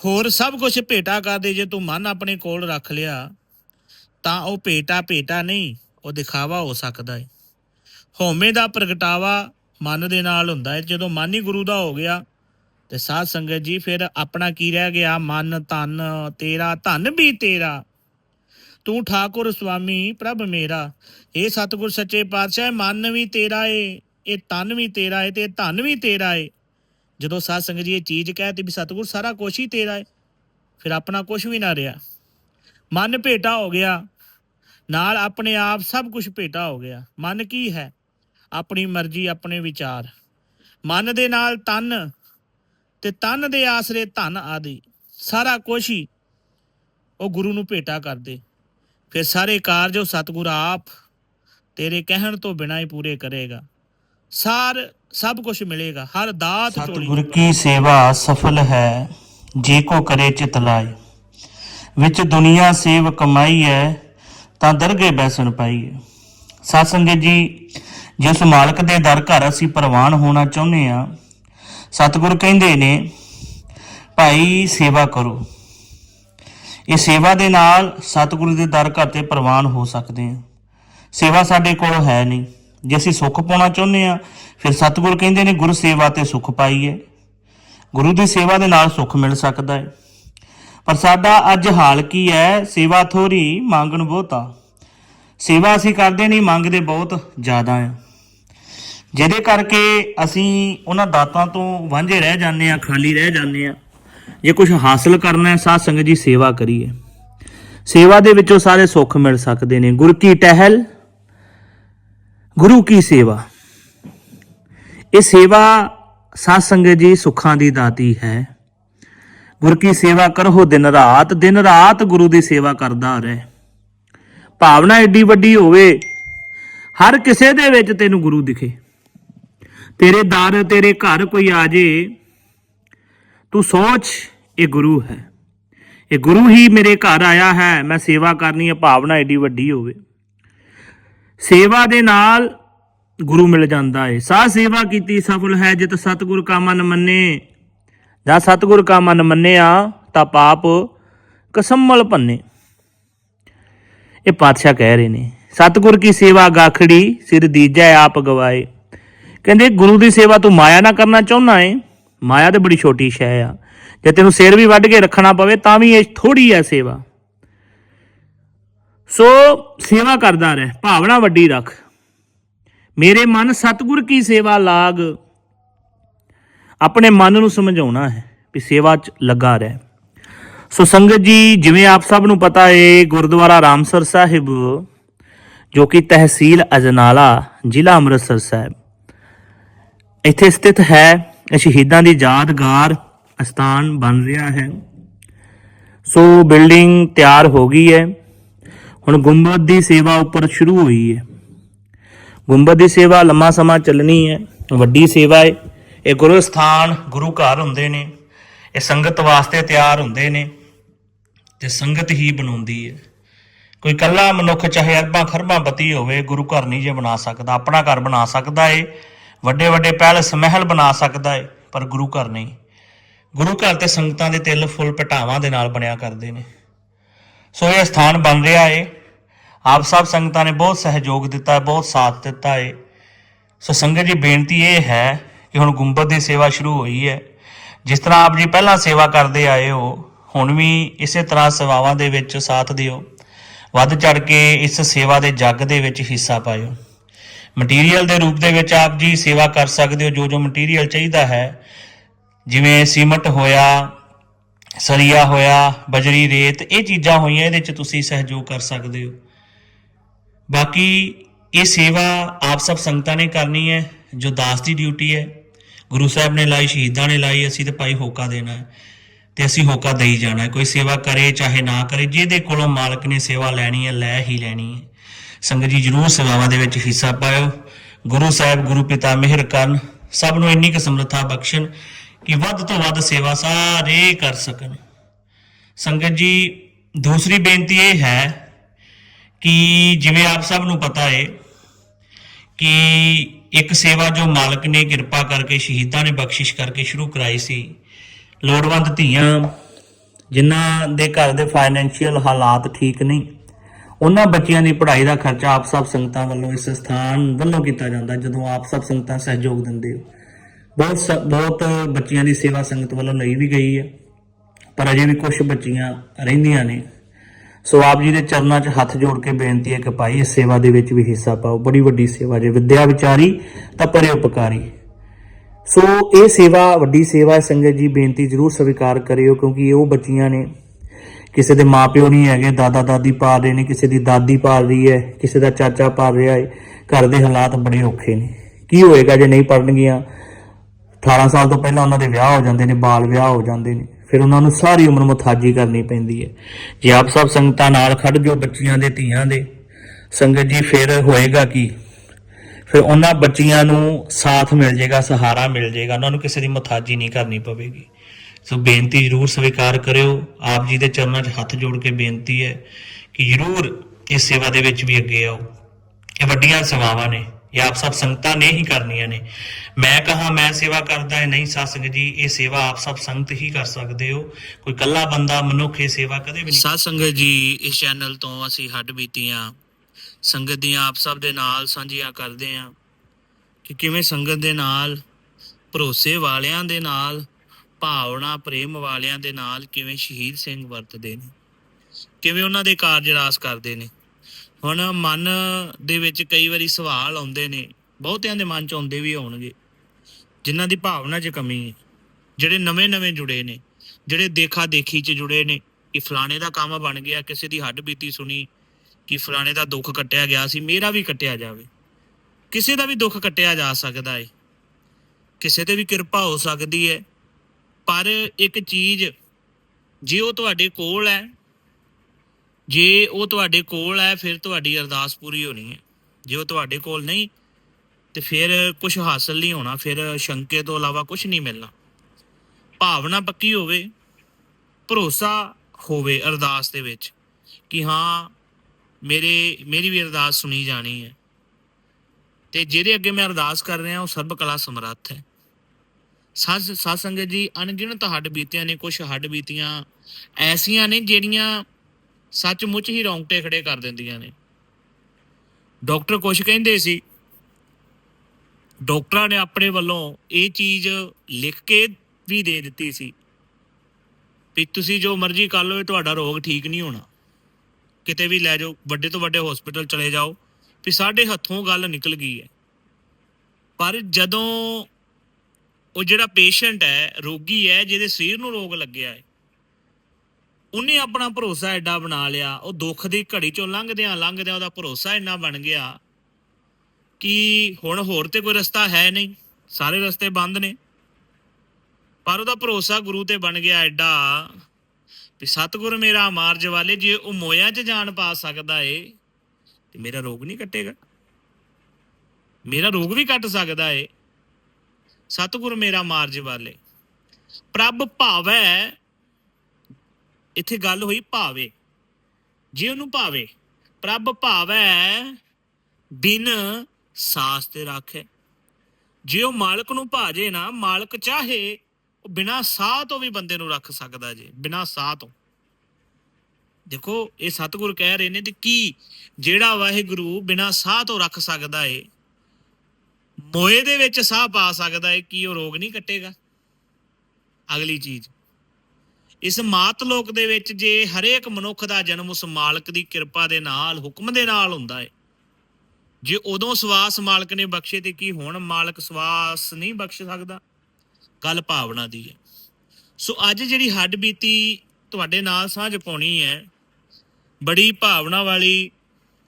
ਹੋਰ ਸਭ ਕੁਝ ਭੇਟਾ ਕਰਦੇ ਜੇ ਤੂੰ ਮਨ ਆਪਣੇ ਕੋਲ ਰੱਖ ਲਿਆ, ਤਾਂ ਉਹ ਭੇਟਾ ਭੇਟਾ ਨਹੀਂ, ਉਹ ਦਿਖਾਵਾ ਹੋ ਸਕਦਾ ਹੈ ਹਉਮੈ ਦਾ ਪ੍ਰਗਟਾਵਾ ਮਨ ਦੇ ਨਾਲ ਹੁੰਦਾ ਹੈ ਜਦੋਂ ਮਨ ਹੀ ਗੁਰੂ ਦਾ ਹੋ ਗਿਆ ਤੇ ਸਾਧ ਸੰਗਤ ਜੀ, ਫਿਰ ਆਪਣਾ ਕੀ ਰਹਿ ਗਿਆ? ਮਨ, ਧਨ, ਤੇਰਾ, ਧਨ ਵੀ ਤੇਰਾ। ਤੂੰ ਠਾਕੁਰ ਸੁਆਮੀ, ਪ੍ਰਭ ਮੇਰਾ। ਇਹ ਸਤਿਗੁਰ ਸੱਚੇ ਪਾਤਸ਼ਾਹ, ਮਨ ਵੀ ਤੇਰਾ ਏ, ਇਹ ਤਨ ਵੀ ਤੇਰਾ ਏ ਤੇ ਇਹ ਧਨ ਵੀ ਤੇਰਾ ਏ। ਜਦੋਂ ਸਾਧ ਸੰਗਤ ਜੀ ਇਹ ਚੀਜ਼ ਕਹਿਤੀ ਵੀ ਸਤਿਗੁਰ, ਸਾਰਾ ਕੁਝ ਹੀ ਤੇਰਾ ਏ, ਫਿਰ ਆਪਣਾ ਕੁਝ ਵੀ ਨਾ ਰਿਹਾ। ਮਨ ਭੇਟਾ ਹੋ ਗਿਆ। ਨਾਲ ਆਪਣੇ ਆਪ ਸਭ ਕੁਝ ਭੇਟਾ ਹੋ ਗਿਆ। ਮਨ ਕੀ ਹੈ? ਆਪਣੀ ਮਰਜ਼ੀ, ਆਪਣੇ ਵਿਚਾਰ। ਮਨ ਦੇ ਨਾਲ ਤਨ ਤੇ ਤਨ ਦੇ ਆਸਰੇ ਧਨ ਆਦਿ, ਸਾਰਾ ਕੁਝ ਹੀ ਉਹ ਗੁਰੂ ਨੂੰ ਭੇਟਾ ਕਰਦੇ। ਫਿਰ ਸਾਰੇ ਕਾਰਜ ਉਹ ਸਤਿਗੁਰ ਆਪ ਤੇਰੇ ਕਹਿਣ ਤੋਂ ਬਿਨਾਂ ਹੀ ਪੂਰੇ ਕਰੇਗਾ। ਸਾਰ, ਸਭ ਕੁਝ ਮਿਲੇਗਾ, ਹਰ ਦਾਤ ਟੋਲੀ ਸਤਿਗੁਰ ਕੀ ਸੇਵਾ ਸਫਲ ਹੈ, ਜੇ ਕੋ ਕਰੇ ਚਿਤ ਲਾਏ। ਵਿੱਚ ਦੁਨੀਆ ਸੇਵ ਕਮਾਈ ਹੈ, ਤਾਂ ਦਰਗੇ ਬੈਸਣ ਪਾਈ ਹੈ ਸਾਧ ਸੰਗਤ ਜੀ, ਜਿਸ ਮਾਲਕ ਦੇ ਦਰ ਘਰ ਅਸੀਂ ਪ੍ਰਵਾਨ ਹੋਣਾ ਚਾਹੁੰਦੇ ਆ ਸਤਿਗੁਰ ਕਹਿੰਦੇ ਨੇ, ਭਾਈ, ਸੇਵਾ ਕਰੋ। ਇਹ ਸੇਵਾ ਦੇ ਨਾਲ ਸਤਿਗੁਰੂ ਦੇ ਦਰ ਘਰ ਤੇ ਪ੍ਰਵਾਨ ਹੋ ਸਕਦੇ ਆ। ਸੇਵਾ ਸਾਡੇ ਕੋਲ ਹੈ ਨਹੀਂ। ਜੇ ਅਸੀਂ ਸੁੱਖ ਪਾਉਣਾ ਚਾਹੁੰਦੇ ਆ, ਫਿਰ ਸਤਿਗੁਰ ਕਹਿੰਦੇ ਨੇ, ਗੁਰੂ ਸੇਵਾ ਤੇ ਸੁੱਖ ਪਾਈਏ। ਗੁਰੂ ਦੀ ਸੇਵਾ ਦੇ ਨਾਲ ਸੁੱਖ ਮਿਲ ਸਕਦਾ ਹੈ। ਪਰ ਸਾਡਾ ਅੱਜ ਹਾਲ ਕੀ ਹੈ? ਸੇਵਾ ਥੋੜੀ ਮੰਗਣ ਬਹੁਤਾ। ਸੇਵਾ ਅਸੀਂ ਕਰਦੇ ਨਹੀਂ, ਮੰਗਦੇ ਬਹੁਤ ਜ਼ਿਆਦਾ ਆ। ਜਿਹਦੇ ਕਰਕੇ ਅਸੀਂ ਉਹਨਾਂ ਦਾਤਾਂ ਤੋਂ ਵਾਂਝੇ ਰਹਿ ਜਾਂਦੇ ਆ ਖਾਲੀ ਰਹਿ ਜਾਂਦੇ ਆ ਜੇ ਕੁਝ ਹਾਸਲ ਕਰਨਾ ਹੈ, ਸਾਧ ਸੰਗਤ ਜੀ ਸੇਵਾ ਕਰੀਏ। ਸੇਵਾ ਦੇ ਵਿੱਚੋਂ ਸਾਰੇ ਸੁੱਖ ਮਿਲ ਸਕਦੇ ਨੇ। ਗੁਰ ਕੀ ਟਹਿਲ, ਗੁਰੂ ਕੀ ਸੇਵਾ। ਇਹ ਸੇਵਾ ਸਾਧ ਸੰਗਤ ਜੀ ਸੁੱਖਾਂ ਦੀ ਦਾਤੀ ਹੈ। ਗੁਰ ਕੀ ਸੇਵਾ ਕਰੋ ਦਿਨ ਰਾਤ ਦਿਨ ਰਾਤ ਗੁਰੂ ਦੀ ਸੇਵਾ ਕਰਦਾ ਰਹੇ। ਭਾਵਨਾ ਏਡੀ ਵੱਡੀ ਹੋਵੇ, ਹਰ ਕਿਸੇ ਦੇ ਵਿੱਚ ਤੈਨੂੰ ਗੁਰੂ ਦਿਖੇ। ਤੇਰੇ ਦਰ, ਤੇਰੇ ਘਰ ਕੋਈ ਆ ਜੇ, ਤੂੰ ਸੋਚ, ਇਹ ਗੁਰੂ ਹੈ। ਇਹ ਗੁਰੂ ਹੀ ਮੇਰੇ ਘਰ ਆਇਆ ਹੈ। ਮੈਂ ਸੇਵਾ ਕਰਨੀ ਹੈ, ਭਾਵਨਾ ਏਡੀ ਵੱਡੀ ਹੋਵੇ। ਸੇਵਾ ਦੇ ਨਾਲ ਗੁਰੂ ਮਿਲ ਜਾਂਦਾ ਹੈ। ਸਾਹ ਸੇਵਾ ਕੀਤੀ ਸਫਲ ਹੈ, ਜਿਤ ਸਤਿਗੁਰ ਕਾ ਮਨ ਮੰਨੇ। ਜਾਂ ਸਤਿਗੁਰ ਕਾ ਮਨ ਮੰਨਿਆ, ਤਾਂ ਪਾਪ ਕਸਮਲ ਭੰਨੇ। ਇਹ ਪਾਤਸ਼ਾਹ ਕਹਿ ਰਹੇ ਨੇ, ਸਤਿਗੁਰ ਕੀ ਸੇਵਾ ਗਾਖੜੀ ਸਿਰ ਦੀਜੈ ਆਪ ਗਵਾਏ। ਕਹਿੰਦੇ, ਗੁਰੂ ਦੀ ਸੇਵਾ ਤੂੰ ਮਾਇਆ ਨਾ ਕਰਨਾ ਚਾਹੁੰਦਾ ਏ ਮਾਇਆ ਤੇ ਬੜੀ ਛੋਟੀ ਸ਼ੈ ਆ। ਜੇ ਤੈਨੂੰ ਸਿਰ ਵੀ ਵੱਢ ਕੇ ਰੱਖਣਾ ਪਵੇ, ਤਾਂ ਵੀ ਇਹ ਥੋੜੀ ਆ ਸੇਵਾ। ਸੋ ਸੇਵਾ ਕਰਦਾ ਰਹਿ, ਭਾਵਨਾ ਵੱਡੀ ਰੱਖ। ਮੇਰੇ ਮਨ ਸਤਿਗੁਰ ਕੀ ਸੇਵਾ ਲਾਗ? ਆਪਣੇ ਮਨ ਨੂੰ ਸਮਝਾਉਣਾ ਹੈ ਵੀ ਸੇਵਾ 'ਚ ਲੱਗਾ ਰਹਿ। ਸੋ ਸੰਗਤ ਜੀ, ਜਿਵੇਂ ਆਪ ਸਭ ਨੂੰ ਪਤਾ ਹੈ ਗੁਰਦੁਆਰਾ ਰਾਮਸਰ ਸਾਹਿਬ, ਜੋ ਕਿ ਤਹਿਸੀਲ ਅਜਨਾਲਾ, ਜ਼ਿਲ੍ਹਾ ਅੰਮ੍ਰਿਤਸਰ ਸਾਹਿਬ। ਇੱਥੇ ਸਥਿਤ ਹੈ ਸ਼ਹੀਦਾਂ ਦੀ ਯਾਦਗਾਰ ਸਥਾਨ ਬਣ ਰਿਹਾ ਹੈ। ਸੋ ਬਿਲਡਿੰਗ ਤਿਆਰ ਹੋ ਗਈ ਹੈ। ਹੁਣ ਗੁੰਬਦ ਦੀ ਸੇਵਾ ਉੱਪਰ ਸ਼ੁਰੂ ਹੋਈ ਹੈ। ਗੁੰਬਦ ਦੀ ਸੇਵਾ ਲੰਮਾ ਸਮਾਂ ਚੱਲਣੀ ਹੈ। ਵੱਡੀ ਸੇਵਾ ਹੈ। ਇਹ ਗੁਰੂ ਸਥਾਨ ਗੁਰੂ ਘਰ ਹੁੰਦੇ ਨੇ। ਇਹ ਸੰਗਤ ਵਾਸਤੇ ਤਿਆਰ ਹੁੰਦੇ ਨੇ। ਤੇ ਸੰਗਤ ਹੀ ਬਣਾਉਂਦੀ ਹੈ। ਕੋਈ ਕੱਲਾ ਮਨੁੱਖ ਚਾਹੇ ਅਰਬਾਂ ਖਰਬਾਂ ਬਤੀ ਹੋਵੇ, ਗੁਰੂ ਘਰ ਨਹੀਂ ਜੇ ਬਣਾ ਸਕਦਾ। ਆਪਣਾ ਘਰ ਬਣਾ ਸਕਦਾ ਏ। ਵੱਡੇ ਵੱਡੇ ਪੈਲਸ ਮਹਿਲ ਬਣਾ ਸਕਦਾ ਏ, ਪਰ ਗੁਰੂ ਘਰ ਨਹੀਂ। ਗੁਰੂ ਘਰ ਤੇ ਸੰਗਤਾਂ ਦੇ ਤਿਲ ਫੁੱਲ ਪਟਾਵਾਂ ਦੇ ਨਾਲ ਬਣਿਆ ਕਰਦੇ ਨੇ। ਸੋ ਇਹ ਸਥਾਨ ਬਣ ਰਿਹਾ ਏ। ਆਪ ਸਭ ਸੰਗਤਾਂ ਨੇ ਬਹੁਤ ਸਹਿਯੋਗ ਦਿੱਤਾ, ਬਹੁਤ ਸਾਥ ਦਿੱਤਾ ਏ। ਸੋ ਸੰਗਤ ਜੀ, ਬੇਨਤੀ ਇਹ ਹੈ ਕਿ ਹੁਣ ਗੁੰਬਦ ਦੀ ਸੇਵਾ ਸ਼ੁਰੂ ਹੋਈ ਹੈ। ਜਿਸ ਤਰ੍ਹਾਂ ਆਪ ਜੀ ਪਹਿਲਾਂ ਸੇਵਾ ਕਰਦੇ ਆਏ ਹੋ, ਹੁਣ ਵੀ ਇਸੇ ਤਰ੍ਹਾਂ ਸੇਵਾਵਾਂ ਦੇ ਵਿੱਚ ਸਾਥ ਦਿਓ। ਵੱਧ ਚੜ ਕੇ ਇਸ ਸੇਵਾ ਦੇ ਜੱਗ ਦੇ ਵਿੱਚ ਹਿੱਸਾ ਪਾਇਓ। ਮਟੀਰੀਅਲ ਦੇ ਰੂਪ ਦੇ ਵਿੱਚ ਆਪ ਜੀ ਸੇਵਾ ਕਰ ਸਕਦੇ ਹੋ, ਜੋ ਜੋ ਮਟੀਰੀਅਲ ਚਾਹੀਦਾ ਹੈ। ਜਿਵੇਂ ਸੀਮਟ ਹੋਇਆ, ਸਰੀਆ ਹੋਇਆ, ਬਜਰੀ, ਰੇਤ, ਇਹ ਚੀਜ਼ਾਂ ਹੋਈਆਂ, ਇਹਦੇ 'ਚ ਤੁਸੀਂ ਸਹਿਯੋਗ ਕਰ ਸਕਦੇ ਹੋ। ਬਾਕੀ ਇਹ ਸੇਵਾ ਆਪ ਸਭ ਸੰਗਤਾਂ ਨੇ ਕਰਨੀ ਹੈ, ਜੋ ਦਾਸ ਦੀ ਡਿਊਟੀ ਹੈ। ਗੁਰੂ ਸਾਹਿਬ ਨੇ ਲਾਈ, ਸ਼ਹੀਦਾਂ ਨੇ ਲਾਈ, ਅਸੀਂ ਤੇ ਭਾਈ ਹੋਕਾ ਦੇਣਾ ਹੈ, ਤੇ ਅਸੀਂ ਹੋਕਾ ਦੇਈ ਜਾਣਾ ਕੋਈ ਸੇਵਾ ਕਰੇ, ਚਾਹੇ ਨਾ ਕਰੇ, ਜਿਹਦੇ ਕੋਲੋਂ ਮਾਲਕ ਨੇ ਸੇਵਾ ਲੈਣੀ ਹੈ, ਲੈ ਹੀ ਲੈਣੀ ਹੈ। ਸੰਗਤ ਜੀ ਜਰੂਰ ਸੇਵਾਵਾਂ ਦੇ ਵਿੱਚ ਹਿੱਸਾ ਪਾਇਓ। ਗੁਰੂ ਸਾਹਿਬ, ਗੁਰੂ ਪਿਤਾ ਮਿਹਰ ਕਰਨ। ਸਭ ਨੂੰ ਇੰਨੀ ਕੁ ਸਮਰੱਥਾ ਬਖਸ਼ਣ ਕਿ ਵੱਧ ਤੋਂ ਵੱਧ ਸੇਵਾ ਸਾਰੇ ਕਰ ਸਕਣ। ਸੰਗਤ ਜੀ, ਦੂਸਰੀ ਬੇਨਤੀ ਇਹ ਹੈ ਕਿ ਜਿਵੇਂ ਆਪ ਸਭ ਨੂੰ ਪਤਾ ਹੈ ਕਿ ਇੱਕ ਸੇਵਾ ਜੋ ਮਾਲਕ ਨੇ ਕਿਰਪਾ ਕਰਕੇ ਸ਼ਹੀਦਾਂ ਨੇ ਬਖਸ਼ਿਸ਼ ਕਰਕੇ ਸ਼ੁਰੂ ਕਰਾਈ ਸੀ, ਲੋੜਵੰਦ ਧੀਆਂ, ਜਿਨ੍ਹਾਂ ਦੇ ਘਰ ਦੇ ਫਾਈਨੈਂਸ਼ੀਅਲ ਹਾਲਾਤ ਠੀਕ ਨਹੀਂ ਉਹਨਾਂ ਬੱਚਿਆਂ ਦੀ ਪੜ੍ਹਾਈ ਦਾ ਖਰਚਾ ਆਪ ਸਭ ਸੰਗਤਾਂ ਵੱਲੋਂ ਇਸ ਸਥਾਨ ਵੱਲੋਂ ਕੀਤਾ ਜਾਂਦਾ, ਜਦੋਂ ਆਪ ਸਭ ਸੰਗਤਾਂ ਸਹਿਯੋਗ ਦਿੰਦੇ ਹੋ। ਬਹੁਤ ਸ- ਬਹੁਤ ਬੱਚਿਆਂ ਦੀ ਸੇਵਾ ਸੰਗਤ ਵੱਲੋਂ ਲਈ ਵੀ ਗਈ ਹੈ, ਪਰ ਅਜੇ ਵੀ ਕੁਝ ਬੱਚੀਆਂ ਰਹਿੰਦੀਆਂ ਨੇ। ਸੋ ਆਪ ਜੀ ਦੇ ਚਰਨਾਂ 'ਚ ਹੱਥ ਜੋੜ ਕੇ ਬੇਨਤੀ ਹੈ ਕਿ ਭਾਈ ਇਸ ਸੇਵਾ ਦੇ ਵਿੱਚ ਵੀ ਹਿੱਸਾ ਪਾਓ। ਬੜੀ ਵੱਡੀ ਸੇਵਾ ਜੇ ਵਿਦਿਆ ਵਿਚਾਰੀ ਤਾਂ ਪਰੇ ਉਪਕਾਰੀ। ਸੋ ਇਹ ਸੇਵਾ, ਵੱਡੀ ਸੇਵਾ ਹੈ, ਸੰਗਤ ਜੀ ਬੇਨਤੀ ਜਰੂਰ ਸਵੀਕਾਰ ਕਰਿਓ ਕਿਉਂਕਿ ਇਹ ਉਹ ਬੱਚੀਆਂ ਨੇ ਕਿਸੇ ਦੇ ਮਾਪਿਓ ਨਹੀਂ ਹੈਗੇ ਦਾਦਾ ਦਾਦੀ ਪਾਲ ਰਹੇ ਨੇ, ਕਿਸੇ ਦੀ ਦਾਦੀ ਪਾਲ ਰਹੀ ਹੈ, ਕਿਸੇ ਦਾ ਚਾਚਾ ਪਾਲ ਰਿਹਾ ਹੈ, ਘਰ ਦੇ ਹਾਲਾਤ ਬੜੇ ਔਖੇ ਨੇ। ਕੀ ਹੋਏਗਾ ਜੇ ਨਹੀਂ ਪੜਨਗੀਆਂ 18 ਸਾਲ ਤੋਂ ਪਹਿਲਾਂ ਉਹਨਾਂ ਦੇ ਵਿਆਹ ਹੋ ਜਾਂਦੇ ਨੇ, ਬਾਲ ਵਿਆਹ ਹੋ ਜਾਂਦੇ ਨੇ। ਫਿਰ ਉਹਨਾਂ ਨੂੰ ਸਾਰੀ ਉਮਰ ਮੁਥਾਜੀ ਕਰਨੀ ਪੈਂਦੀ ਹੈ। ਜੇ ਆਪ ਸਭ ਸੰਗਤਾਂ ਨਾਲ ਖੜ ਜੋ ਬੱਚੀਆਂ ਦੇ, ਧੀਆਂ ਦੇ, ਸੰਗਤ ਜੀ, ਫਿਰ ਹੋਏਗਾ ਕੀ? ਫਿਰ ਉਹਨਾਂ ਬੱਚੀਆਂ ਨੂੰ ਸਾਥ ਮਿਲ ਜਾਏਗਾ ਸਹਾਰਾ ਮਿਲ ਜਾਏਗਾ ਉਹਨਾਂ ਨੂੰ ਕਿਸੇ ਦੀ ਮੁਥਾਜੀ ਨਹੀਂ ਕਰਨੀ ਪਵੇਗੀ। ਸੋ ਬੇਨਤੀ ਜ਼ਰੂਰ ਸਵੀਕਾਰ ਕਰਿਓ। ਆਪ ਜੀ ਦੇ ਚਰਨਾਂ 'ਚ ਹੱਥ ਜੋੜ ਕੇ ਬੇਨਤੀ ਹੈ ਕਿ ਜ਼ਰੂਰ ਇਸ ਸੇਵਾ ਦੇ ਵਿੱਚ ਵੀ ਅੱਗੇ ਆਓ। ਇਹ ਵੱਡੀਆਂ ਸੇਵਾਵਾਂ ਨੇ। ਇਹ ਆਪ ਸਭ ਸੰਗਤਾਂ ਨੇ ਹੀ ਕਰਨੀਆਂ ਨੇ। ਮੈਂ ਕਹਾ, ਮੈਂ ਸੇਵਾ ਕਰਦਾ ਹੈ। ਨਹੀਂ ਸਾਸੰਗ ਜੀ, ਇਹ ਸੇਵਾ ਆਪ ਸਭ ਸੰਗਤ ਹੀ ਕਰ ਸਕਦੇ ਹੋ। ਕੋਈ ਕੱਲਾ ਬੰਦਾ ਮਨੁੱਖ ਇਹ ਸੇਵਾ ਕਦੇ ਵੀ ਨਹੀਂ ਸਾਧ ਜੀ, ਇਸ ਚੈਨਲ ਤੋਂ ਅਸੀਂ ਹੱਡ ਬੀਤੀਆਂ। ਸੰਗਤ ਦੀਆਂ ਆਪ ਸਭ ਦੇ ਨਾਲ ਸਾਂਝੀਆਂ ਕਰਦੇ ਹਾਂ ਕਿ ਕਿਵੇਂ ਸੰਗਤ ਦੇ ਨਾਲ, ਭਰੋਸੇ ਵਾਲਿਆਂ ਦੇ ਨਾਲ ਭਾਵਨਾ ਪ੍ਰੇਮ ਵਾਲਿਆਂ ਦੇ ਨਾਲ ਕਿਵੇਂ ਸ਼ਹੀਦ ਸਿੰਘ ਵਰਤਦੇ ਨੇ? ਕਿਵੇਂ ਉਹਨਾਂ ਦੇ ਕਾਰਜ ਰਾਸ ਕਰਦੇ ਨੇ? ਹੁਣ ਮਨ ਦੇ ਵਿੱਚ ਕਈ ਵਾਰੀ ਸਵਾਲ ਆਉਂਦੇ ਨੇ, ਬਹੁਤਿਆਂ ਦੇ ਮਨ ਚ ਆਉਂਦੇ ਵੀ ਹੋਣਗੇ ਜਿਨ੍ਹਾਂ ਦੀ ਭਾਵਨਾ 'ਚ ਕਮੀ ਹੈ, ਜਿਹੜੇ ਨਵੇਂ-ਨਵੇਂ ਜੁੜੇ ਨੇ, ਜਿਹੜੇ ਦੇਖਾ ਦੇਖੀ 'ਚ ਜੁੜੇ ਨੇ, ਕਿ ਫਲਾਣੇ ਦਾ ਕੰਮ ਬਣ ਗਿਆ, ਕਿਸੇ ਦੀ ਹੱਡ ਬੀਤੀ ਸੁਣੀ, ਕਿ ਫਲਾਣੇ ਦਾ ਦੁੱਖ ਕੱਟਿਆ ਗਿਆ ਸੀ, ਮੇਰਾ ਵੀ ਕੱਟਿਆ ਜਾਵੇ। ਕਿਸੇ ਦਾ ਵੀ ਦੁੱਖ ਕੱਟਿਆ ਜਾ ਸਕਦਾ ਏ। ਕਿਸੇ ਤੇ ਵੀ ਕਿਰਪਾ ਹੋ ਸਕਦੀ ਹੈ ਪਰ ਇੱਕ ਚੀਜ਼ ਜੇ ਉਹ ਤੁਹਾਡੇ ਕੋਲ ਹੈ, ਜੇ ਉਹ ਤੁਹਾਡੇ ਕੋਲ ਹੈ, ਫਿਰ ਤੁਹਾਡੀ ਅਰਦਾਸ ਪੂਰੀ ਹੋਣੀ ਹੈ। ਜੇ ਉਹ ਤੁਹਾਡੇ ਕੋਲ ਨਹੀਂ, ਤੇ ਫਿਰ ਕੁਝ ਹਾਸਲ ਨਹੀਂ ਹੋਣਾ, ਫਿਰ ਸ਼ੰਕੇ ਤੋਂ ਇਲਾਵਾ ਕੁਝ ਨਹੀਂ ਮਿਲਣਾ। ਭਾਵਨਾ ਪੱਕੀ ਹੋਵੇ, ਭਰੋਸਾ ਹੋਵੇ ਅਰਦਾਸ ਦੇ ਵਿੱਚ ਕਿ ਹਾਂ, ਮੇਰੇ, ਮੇਰੀ ਵੀ ਅਰਦਾਸ ਸੁਣੀ ਜਾਣੀ ਹੈ। ਤੇ ਜਿਹਦੇ ਅੱਗੇ ਮੈਂ ਅਰਦਾਸ ਕਰ ਰਿਹਾ, ਉਹ ਸਰਬ ਕਲਾ ਸਮਰੱਥ ਹੈ। ਸਾਧ ਸਾਧ ਸੰਗਤ ਜੀ, ਅਣਗਿਣਤ ਹੱਡ ਬੀਤੀਆਂ ਨੇ ਕੁਝ ਹੱਡ ਬੀਤੀਆਂ, ਐਸੀਆਂ ਨੇ ਜਿਹੜੀਆਂ ਸੱਚਮੁੱਚ ਹੀ ਰੌਂਗਟੇ ਖੜੇ ਕਰ ਦਿੰਦੀਆਂ ਨੇ। ਡਾਕਟਰ ਕੁਛ ਕਹਿੰਦੇ ਸੀ, ਡਾਕਟਰਾਂ ਨੇ ਆਪਣੇ ਵੱਲੋਂ ਇਹ ਚੀਜ਼ ਲਿਖ ਕੇ ਵੀ ਦੇ ਦਿੱਤੀ ਸੀ ਵੀ ਤੁਸੀਂ ਜੋ ਮਰਜ਼ੀ ਕਰ ਲਓ, ਇਹ ਤੁਹਾਡਾ ਰੋਗ ਠੀਕ ਨਹੀਂ ਹੋਣਾ। ਕਿਤੇ ਵੀ ਲੈ ਜਾਓ, ਵੱਡੇ ਤੋਂ ਵੱਡੇ ਹਸਪੀਟਲ ਚਲੇ ਜਾਓ, ਵੀ ਸਾਡੇ ਹੱਥੋਂ ਗੱਲ ਨਿਕਲ ਗਈ ਹੈ। ਪਰ ਜਦੋਂ ਉਹ ਜਿਹੜਾ ਪੇਸ਼ੈਂਟ ਹੈ, ਰੋਗੀ ਹੈ, ਜਿਹਦੇ ਸਰੀਰ ਨੂੰ ਰੋਗ ਲੱਗਿਆ ਹੈ, ਉਹਨੇ ਆਪਣਾ ਭਰੋਸਾ ਐਡਾ ਬਣਾ ਲਿਆ, ਉਹ ਦੁੱਖ ਦੀ ਘੜੀ ਚੋਂ ਲੰਘਦਿਆਂ ਲੰਘਦਿਆਂ ਉਹਦਾ ਭਰੋਸਾ ਇੰਨਾ ਬਣ ਗਿਆ ਕਿ ਹੁਣ ਹੋਰ ਤੇ ਕੋਈ ਰਸਤਾ ਹੈ ਨਹੀਂ, ਸਾਰੇ ਰਸਤੇ ਬੰਦ ਨੇ। ਪਰ ਉਹਦਾ ਭਰੋਸਾ ਗੁਰੂ ਤੇ ਬਣ ਗਿਆ ਐਡਾ ਵੀ ਸਤਿਗੁਰ ਮੇਰਾ ਮਾਰਜ ਵਾਲੇ ਜੇ ਉਹ ਮੋਇਆ 'ਚ ਜਾਣ ਪਾ ਸਕਦਾ ਏ, ਤੇ ਮੇਰਾ ਰੋਗ ਨਹੀਂ ਕੱਟੇਗਾ। ਮੇਰਾ ਰੋਗ ਵੀ ਕੱਟ ਸਕਦਾ ਏ। ਸਤਿਗੁਰ ਮੇਰਾ ਮਾਰਜ ਵਾਲੇ। ਪ੍ਰਭ ਭਾਵੈ, ਇੱਥੇ ਗੱਲ ਹੋਈ ਭਾਵੇ। ਜੇ ਉਹਨੂੰ ਭਾਵੇ, ਪ੍ਰਭ ਭਾਵੈ ਬਿਨ ਸਾਸ ਤੇ ਰੱਖੇ। ਜੇ ਉਹ ਮਾਲਕ ਨੂੰ ਭਾਜੇ ਨਾ, ਮਾਲਕ ਚਾਹੇ, ਉਹ ਬਿਨਾ ਸਾਹ ਤੋਂ ਵੀ ਬੰਦੇ ਨੂੰ ਰੱਖ ਸਕਦਾ ਜੇ, ਬਿਨਾ ਸਾਹ ਤੋਂ। ਦੇਖੋ, ਇਹ ਸਤਿਗੁਰ ਕਹਿ ਰਹੇ ਨੇ ਤੇ ਕੀ, ਜਿਹੜਾ ਵਾਹਿਗੁਰੂ ਬਿਨਾ ਸਾਹ ਤੋਂ ਰੱਖ ਸਕਦਾ ਏ ਮੋਏ ਦੇ ਵਿੱਚ ਸਾਹ ਪਾ ਸਕਦਾ ਹੈ ਕੀ ਉਹ ਰੋਗ ਨਹੀਂ ਕੱਟੇਗਾ? ਅਗਲੀ ਚੀਜ਼। ਇਸ ਮਾਤ ਲੋਕ ਦੇ ਵਿੱਚ ਜੇ ਹਰੇਕ ਮਨੁੱਖ ਦਾ ਜਨਮ ਉਸ ਮਾਲਕ ਦੀ ਕਿਰਪਾ ਦੇ ਨਾਲ, ਹੁਕਮ ਦੇ ਨਾਲ ਹੁੰਦਾ ਹੈ ਜੇ ਉਦੋਂ ਸਵਾਸ ਮਾਲਕ ਨੇ ਬਖਸ਼ੇ ਤੇ ਕੀ ਹੁਣ? ਮਾਲਕ ਸਵਾਸ ਨਹੀਂ ਬਖਸ਼ ਸਕਦਾ। ਗੱਲ ਭਾਵਨਾ ਦੀ ਹੈ ਸੋ ਅੱਜ ਜਿਹੜੀ ਹੱਡ ਬੀਤੀ ਤੁਹਾਡੇ ਨਾਲ ਸਾਂਝ ਪਾਉਣੀ ਹੈ ਬੜੀ ਭਾਵਨਾ ਵਾਲੀ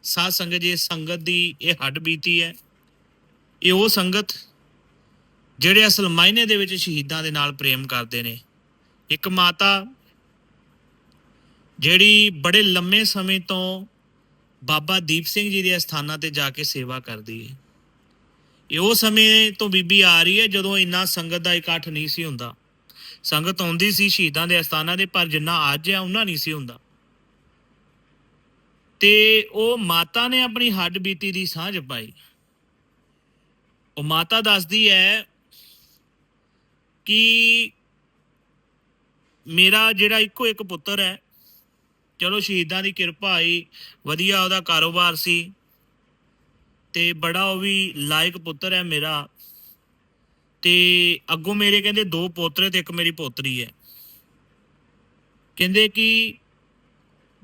ਸਾਧ ਸੰਗਤ ਜੇ ਸੰਗਤ ਦੀ ਇਹ ਹੱਡ ਬੀਤੀ ਹੈ ਇਹ ਉਹ ਸੰਗਤ ਜਿਹੜੇ ਅਸਲ ਮਾਇਨੇ ਦੇ ਵਿੱਚ ਸ਼ਹੀਦਾਂ ਦੇ ਨਾਲ ਪ੍ਰੇਮ ਕਰਦੇ ਨੇ। ਇੱਕ ਮਾਤਾ ਜਿਹੜੀ ਬੜੇ ਲੰਮੇ ਸਮੇਂ ਤੋਂ ਬਾਬਾ ਦੀਪ ਸਿੰਘ ਜੀ ਦੇ ਅਸਥਾਨਾਂ ਤੇ ਜਾ ਕੇ ਸੇਵਾ ਕਰਦੀ ਹੈ। ਇਹ ਉਹ ਸਮੇਂ ਤੋਂ ਬੀਬੀ ਆ ਰਹੀ ਹੈ ਜਦੋਂ ਇੰਨਾ ਸੰਗਤ ਦਾ ਇਕੱਠ ਨਹੀਂ ਸੀ ਹੁੰਦਾ। ਸੰਗਤ ਆਉਂਦੀ ਸੀ ਸ਼ਹੀਦਾਂ ਦੇ ਅਸਥਾਨਾਂ ਦੇ ਪਰ ਜਿੰਨਾ ਅੱਜ ਹੈ ਉਹਨਾਂ ਨਹੀਂ ਸੀ ਹੁੰਦਾ। ਤੇ ਉਹ ਮਾਤਾ ਨੇ ਆਪਣੀ ਹੱਡ ਬੀਤੀ ਦੀ ਸਾਂਝ ਪਾਈ। ਉਹ ਮਾਤਾ ਦੱਸਦੀ ਹੈ ਕਿ ਮੇਰਾ ਜਿਹੜਾ ਇੱਕੋ ਇੱਕ ਪੁੱਤਰ ਹੈ, ਚਲੋ ਸ਼ਹੀਦਾਂ ਦੀ ਕਿਰਪਾ ਆਈ, ਵਧੀਆ ਉਹਦਾ ਕਾਰੋਬਾਰ ਸੀ ਤੇ ਬੜਾ ਉਹ ਵੀ ਲਾਇਕ ਪੁੱਤਰ ਹੈ ਮੇਰਾ ਤੇ ਅੱਗੋਂ ਮੇਰੇ ਕਹਿੰਦੇ ਦੋ ਪੋਤਰੇ ਤੇ ਇੱਕ ਮੇਰੀ ਪੋਤਰੀ ਹੈ। ਕਹਿੰਦੇ ਕਿ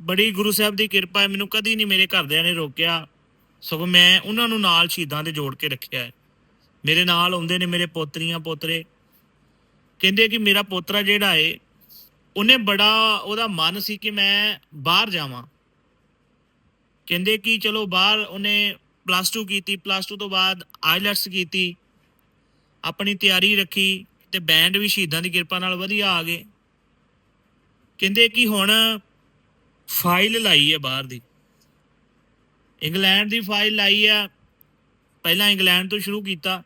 ਬੜੀ ਗੁਰੂ ਸਾਹਿਬ ਦੀ ਕਿਰਪਾ ਹੈ, ਮੈਨੂੰ ਕਦੀ ਨਹੀਂ ਮੇਰੇ ਘਰਦਿਆਂ ਨੇ ਰੋਕਿਆ, ਸਗੋਂ ਮੈਂ ਉਹਨਾਂ ਨੂੰ ਨਾਲ ਸ਼ਹੀਦਾਂ ਦੇ ਜੋੜ ਕੇ ਰੱਖਿਆ ਹੈ। ਮੇਰੇ ਨਾਲ ਆਉਂਦੇ ਨੇ ਮੇਰੇ ਪੋਤਰੀਆਂ, ਪੋਤਰੇ। ਕਹਿੰਦੇ ਕਿ ਮੇਰਾ ਪੋਤਰਾ ਜਿਹੜਾ ਏ, ਉਹਨੇ ਬੜਾ ਉਹਦਾ ਮਨ ਸੀ ਕਿ ਮੈਂ ਬਾਹਰ ਜਾਵਾਂ। ਕਹਿੰਦੇ ਕਿ ਚਲੋ ਬਾਹਰ ਉਹਨੇ ਪਲੱਸ 2 ਕੀਤੀ ਪਲੱਸ 2 ਤੋਂ ਬਾਅਦ ਆਈਲੈਟਸ ਕੀਤੀ। ਆਪਣੀ ਤਿਆਰੀ ਰੱਖੀ ਤੇ ਬੈਂਡ ਵੀ ਸ਼ਹੀਦਾਂ ਦੀ ਕਿਰਪਾ ਨਾਲ ਵਧੀਆ ਆ ਗਏ। ਕਹਿੰਦੇ ਕਿ ਹੁਣ ਫਾਈਲ ਲਾਈ ਹੈ ਬਾਹਰ ਦੀ। ਇੰਗਲੈਂਡ ਦੀ ਫਾਈਲ ਲਾਈ ਆ। ਪਹਿਲਾਂ ਇੰਗਲੈਂਡ ਤੋਂ ਸ਼ੁਰੂ ਕੀਤਾ।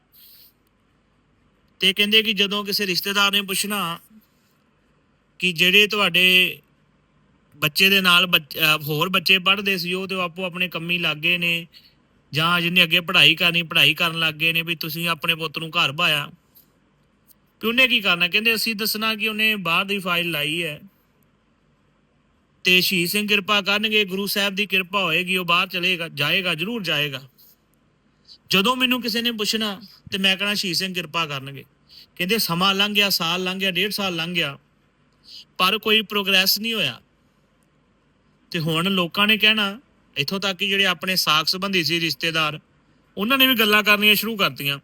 ਤੇ ਕਹਿੰਦੇ ਕਿ ਜਦੋਂ ਕਿਸੇ ਰਿਸ਼ਤੇਦਾਰ ਨੇ ਪੁੱਛਣਾ ਕਿ ਜਿਹੜੇ ਤੁਹਾਡੇ ਬੱਚੇ ਦੇ ਨਾਲ ਬੱਚ- ਹੋਰ ਬੱਚੇ ਪੜ੍ਹਦੇ ਸੀ, ਉਹ ਤੇ ਆਪੋ ਆਪਣੇ ਕੰਮੀ ਲੱਗੇ ਨੇ ਜਾਂ ਜਿਹਨੇ ਅੱਗੇ ਪੜ੍ਹਾਈ ਕਰਨੀ, ਪੜ੍ਹਾਈ ਕਰਨ ਲੱਗ ਗਏ ਨੇ ਵੀ ਤੁਸੀਂ ਆਪਣੇ ਪੁੱਤ ਨੂੰ ਘਰ ਭਾਇਆ। ਵੀ ਉਹਨੇ ਕੀ ਕਰਨਾ? ਕਹਿੰਦੇ ਅਸੀਂ ਦੱਸਣਾ ਕਿ ਉਹਨੇ ਬਾਹਰ ਦੀ ਫਾਈਲ ਲਾਈ ਹੈ ਤੇ ਸ਼ਹੀਦ ਸਿੰਘ ਕਿਰਪਾ ਕਰਨਗੇ, ਗੁਰੂ ਸਾਹਿਬ ਦੀ ਕਿਰਪਾ ਹੋਏਗੀ, ਉਹ ਬਾਹਰ ਚਲੇਗਾ, ਜਾਏਗਾ, ਜ਼ਰੂਰ ਜਾਏਗਾ। ਜਦੋਂ ਮੈਨੂੰ ਕਿਸੇ ਨੇ ਪੁੱਛਣਾ ਤੇ ਮੈਂ ਕਹਣਾ ਸ਼ਹੀਦ ਸਿੰਘ ਕਿਰਪਾ ਕਰਨਗੇ। ਕਹਿੰਦੇ ਸਮਾਂ ਲੰਘ ਗਿਆ, ਸਾਲ ਲੰਘ ਗਿਆ, ਡੇਢ ਸਾਲ ਲੰਘ ਗਿਆ, ਪਰ ਕੋਈ ਪ੍ਰੋਗਰੈਸ ਨਹੀਂ ਹੋਇਆ। ਤੇ ਹੁਣ ਲੋਕਾਂ ਨੇ ਕਹਿਣਾ, ਇੱਥੋਂ ਤੱਕ ਕਿ ਜਿਹੜੇ ਆਪਣੇ ਸਾਖ ਸੰਬੰਧੀ ਸੀ ਰਿਸ਼ਤੇਦਾਰ, ਉਹਨਾਂ ਨੇ ਵੀ ਗੱਲਾਂ ਕਰਨੀਆਂ ਸ਼ੁਰੂ ਕਰਤੀਆਂ।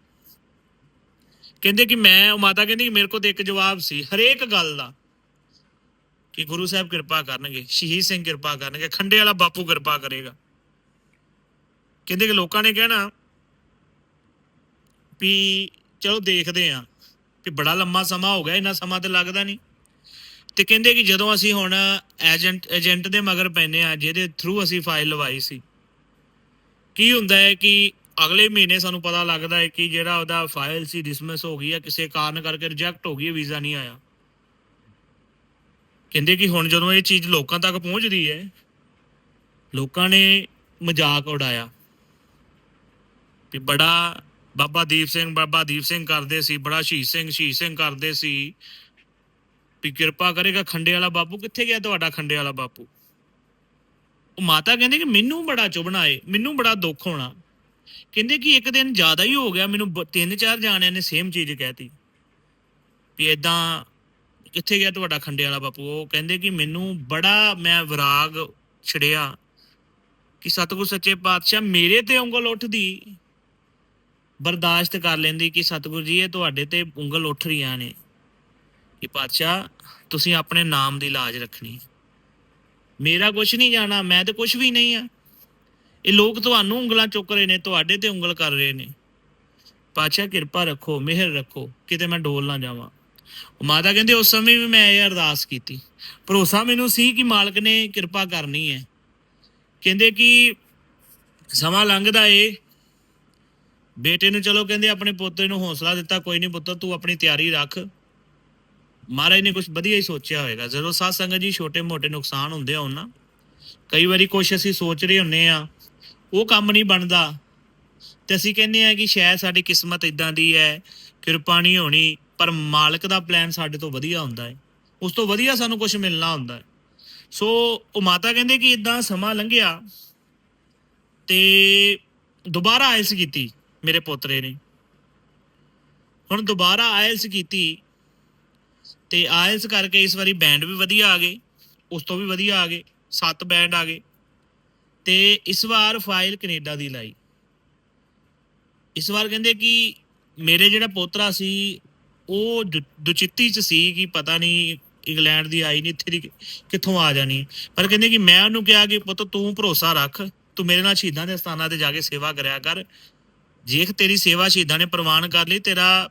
ਕਹਿੰਦੇ ਕਿ ਮੈਂ, ਉਹ ਮਾਤਾ ਕਹਿੰਦੀ ਮੇਰੇ ਕੋਲ ਤੇ ਇੱਕ ਜਵਾਬ ਸੀ, ਹਰੇਕ ਗੱਲ ਦਾ, ਕਿ ਗੁਰੂ ਸਾਹਿਬ ਕਿਰਪਾ ਕਰਨਗੇ, ਸ਼ਹੀਦ ਸਿੰਘ ਕਿਰਪਾ ਕਰਨਗੇ, ਖੰਡੇ ਵਾਲਾ ਬਾਪੂ ਕਿਰਪਾ ਕਰੇਗਾ। ਕਹਿੰਦੇ ਕਿ ਲੋਕਾਂ ਨੇ ਕਹਿਣਾ ਵੀ ਚਲੋ ਦੇਖਦੇ ਆਂ ਵੀ ਬੜਾ ਲੰਮਾ ਸਮਾਂ ਹੋ ਗਿਆ, ਇੰਨਾ ਸਮਾਂ ਤੇ ਲੱਗਦਾ ਨਹੀਂ। ਤੇ ਕਹਿੰਦੇ ਕਿ ਜਦੋਂ ਅਸੀਂ ਹੁਣ ਏਜੰਟ ਏਜੰਟ ਦੇ ਮਗਰ ਪੈਨੇ ਆ ਜਿਹਦੇ ਥਰੂ ਅਸੀਂ ਫਾਈਲ ਲਵਾਈ ਸੀ, ਕੀ ਹੁੰਦਾ ਹੈ ਕਿ ਅਗਲੇ ਮਹੀਨੇ ਸਾਨੂੰ ਪਤਾ ਲੱਗਦਾ ਹੈ ਕਿ ਜਿਹੜਾ ਉਹਦਾ ਫਾਈਲ ਸੀ ਡਿਸਮਿਸ ਹੋ ਗਈ ਹੈ ਕਿਸੇ ਕਾਰਨ ਕਰਕੇ ਰਿਜੈਕਟ ਹੋ ਗਈ ਵੀਜ਼ਾ ਨਹੀਂ ਆਇਆ। ਕਹਿੰਦੇ ਕਿ ਹੁਣ ਜਦੋਂ ਇਹ ਚੀਜ਼ ਲੋਕਾਂ ਤੱਕ ਪਹੁੰਚਦੀ ਹੈ, ਲੋਕਾਂ ਨੇ ਮਜ਼ਾਕ ਉਡਾਇਆ। ਵੀ ਬੜਾ ਬਾਬਾ ਦੀਪ ਸਿੰਘ, ਬਾਬਾ ਦੀਪ ਸਿੰਘ ਕਰਦੇ ਸੀ, ਬੜਾ ਸ਼ਹੀਦ ਸਿੰਘ ਸ਼ਹੀਦ ਸਿੰਘ ਕਰਦੇ ਸੀ। ਵੀ ਕਿਰਪਾ ਕਰੇਗਾ ਖੰਡੇ ਵਾਲਾ ਬਾਪੂ, ਕਿੱਥੇ ਗਿਆ ਤੁਹਾਡਾ ਖੰਡੇ ਵਾਲਾ ਬਾਪੂ? ਉਹ ਮਾਤਾ ਕਹਿੰਦੇ ਕਿ ਮੈਨੂੰ ਬੜਾ ਚੁਭਣਾ ਏ, ਮੈਨੂੰ ਬੜਾ ਦੁੱਖ ਹੋਣਾ। ਕਹਿੰਦੇ ਕਿ ਇੱਕ ਦਿਨ ਜ਼ਿਆਦਾ ਹੀ ਹੋ ਗਿਆ, ਮੈਨੂੰ ਬ- ਤਿੰਨ ਚਾਰ ਜਾਣਿਆਂ ਨੇ ਸੇਮ ਚੀਜ਼ ਕਹਿਤੀ। ਵੀ ਇਦਾਂ ਕਿੱਥੇ ਗਿਆ ਤੁਹਾਡਾ ਖੰਡੇ ਵਾਲਾ ਬਾਪੂ? ਉਹ ਕਹਿੰਦੇ ਕਿ ਮੈਨੂੰ ਬੜਾ ਮੈਂ ਵਿਰਾਗ ਛੜਿਆ ਕਿ ਸਤਿਗੁਰ ਸੱਚੇ ਪਾਤਸ਼ਾਹ ਮੇਰੇ ਤੇ ਉਂਗਲ ਉੱਠਦੀ। ਬਰਦਾਸ਼ਤ ਕਰ ਲੈਂਦੀ ਕਿ ਸਤਿਗੁਰ ਜੀ, ਇਹ ਤੁਹਾਡੇ ਤੇ ਉਂਗਲ ਉੱਠ ਰਹੀਆਂ ਨੇ। ਕਿ ਪਾਤਸ਼ਾਹ, ਤੁਸੀਂ ਆਪਣੇ ਨਾਮ ਦੀ ਲਾਜ ਰੱਖਣੀ। ਮੇਰਾ ਕੁਝ ਨਹੀਂ ਜਾਣਾ, ਮੈਂ ਤੇ ਕੁਝ ਵੀ ਨਹੀਂ ਆ। ਇਹ ਲੋਕ ਤੁਹਾਨੂੰ ਉਂਗਲਾਂ ਚੁੱਕ ਰਹੇ ਨੇ, ਤੁਹਾਡੇ ਤੇ ਉਂਗਲ ਕਰ ਰਹੇ ਨੇ। ਪਾਤਸ਼ਾਹ, ਕਿਰਪਾ ਰੱਖੋ, ਮਿਹਰ ਰੱਖੋ, ਕਿਤੇ ਮੈਂ ਡੋਲ ਨਾ ਜਾਵਾਂ। ਮਾਤਾ ਕਹਿੰਦੇ, ਉਸ ਸਮੇਂ ਵੀ ਮੈਂ ਇਹ ਅਰਦਾਸ ਕੀਤੀ। ਭਰੋਸਾ ਮੈਨੂੰ ਸੀ ਕਿ ਮਾਲਕ ਨੇ ਕਿਰਪਾ ਕਰਨੀ ਹੈ। ਕਹਿੰਦੇ ਕਿ ਸਮਾਂ ਲੰਘਦਾ ਏ ਬੇਟੇ ਨੂੰ ਚਲੋ ਕਹਿੰਦੇ ਆਪਣੇ ਪੋਤੇ ਨੂੰ ਹੌਸਲਾ ਦਿੱਤਾ, ਕੋਈ ਨਹੀਂ ਪੁੱਤਰ ਤੂੰ ਆਪਣੀ ਤਿਆਰੀ ਰੱਖ। ਮਹਾਰਾਜ ਨੇ ਕੁਝ ਵਧੀਆ ਹੀ ਸੋਚਿਆ ਹੋਵੇਗਾ ਜਦੋਂ ਸਾਧ ਸੰਗਤ ਜੀ ਛੋਟੇ ਮੋਟੇ ਨੁਕਸਾਨ ਹੁੰਦੇ ਆ ਉਹਨਾਂ, ਕਈ ਵਾਰੀ ਕੁਛ ਅਸੀਂ ਸੋਚ ਰਹੇ ਹੁੰਨੇ ਆ, ਉਹ ਕੰਮ ਨਹੀਂ ਬਣਦਾ। ਤੇ ਅਸੀਂ ਕਹਿੰਦੇ ਆ ਕਿ ਸ਼ਾਇਦ ਸਾਡੀ ਕਿਸਮਤ ਇਦਾਂ ਦੀ ਹੈ, ਕਿਰਪਾ ਨਹੀਂ ਹੋਣੀ, ਪਰ ਮਾਲਕ ਦਾ ਪਲਾਨ ਸਾਡੇ ਤੋਂ ਵਧੀਆ ਹੁੰਦਾ ਹੈ। ਉਸ ਤੋਂ ਵਧੀਆ ਸਾਨੂੰ ਕੁਝ ਮਿਲਣਾ ਹੁੰਦਾ ਹੈ। ਸੋ ਉਹ ਮਾਤਾ ਕਹਿੰਦੇ ਕਿ ਇਦਾਂ ਸਮਾਂ ਲੰਘਿਆ ਤੇ ਦੁਬਾਰਾ ਆਇਸ ਕੀਤੀ। ਮੇਰੇ ਪੋਤਰੇ ਨੇ। ਹੁਣ ਦੁਬਾਰਾ ਆਇਲਸ ਕੀਤੀ ਤੇ ਆਇਲਸ ਕਰਕੇ ਇਸ ਵਾਰੀ ਬੈਂਡ ਵੀ ਵਧੀਆ ਆ ਗਏ, ਉਸ ਤੋਂ ਵੀ ਵਧੀਆ ਆ ਗਏ, ਸੱਤ ਬੈਂਡ ਆ ਗਏ ਤੇ ਇਸ ਵਾਰ ਫਾਈਲ ਕੈਨੇਡਾ ਦੀ ਲਾਈ। ਇਸ ਵਾਰ ਕਹਿੰਦੇ ਕਿ ਮੇਰੇ ਜਿਹੜਾ ਪੋਤਰਾ ਸੀ, ਉਹ ਦੁ- ਦੁਚਿੱਤੀ ਚ ਸੀ ਕਿ ਪਤਾ ਨਹੀਂ ਇੰਗਲੈਂਡ ਦੀ ਆਈ ਨਹੀਂ, ਇੱਥੇ ਦੀ ਕਿੱਥੋਂ ਆ ਜਾਣੀ ਪਰ ਕਹਿੰਦੇ ਕਿ ਮੈਂ ਉਹਨੂੰ ਕਿਹਾ ਕਿ ਪੁੱਤ ਤੂੰ ਭਰੋਸਾ ਰੱਖ, ਤੂੰ ਮੇਰੇ ਨਾਲ ਸ਼ਹੀਦਾਂ ਦੇ ਸਥਾਨਾਂ ਤੇ ਜਾ ਕੇ ਸੇਵਾ ਕਰਿਆ ਕਰ ਜੇ ਤੇਰੀ ਸੇਵਾ ਸ਼ਹੀਦਾਂ ਨੇ ਪ੍ਰਵਾਨ ਕਰ ਲਈ, ਤੇਰਾ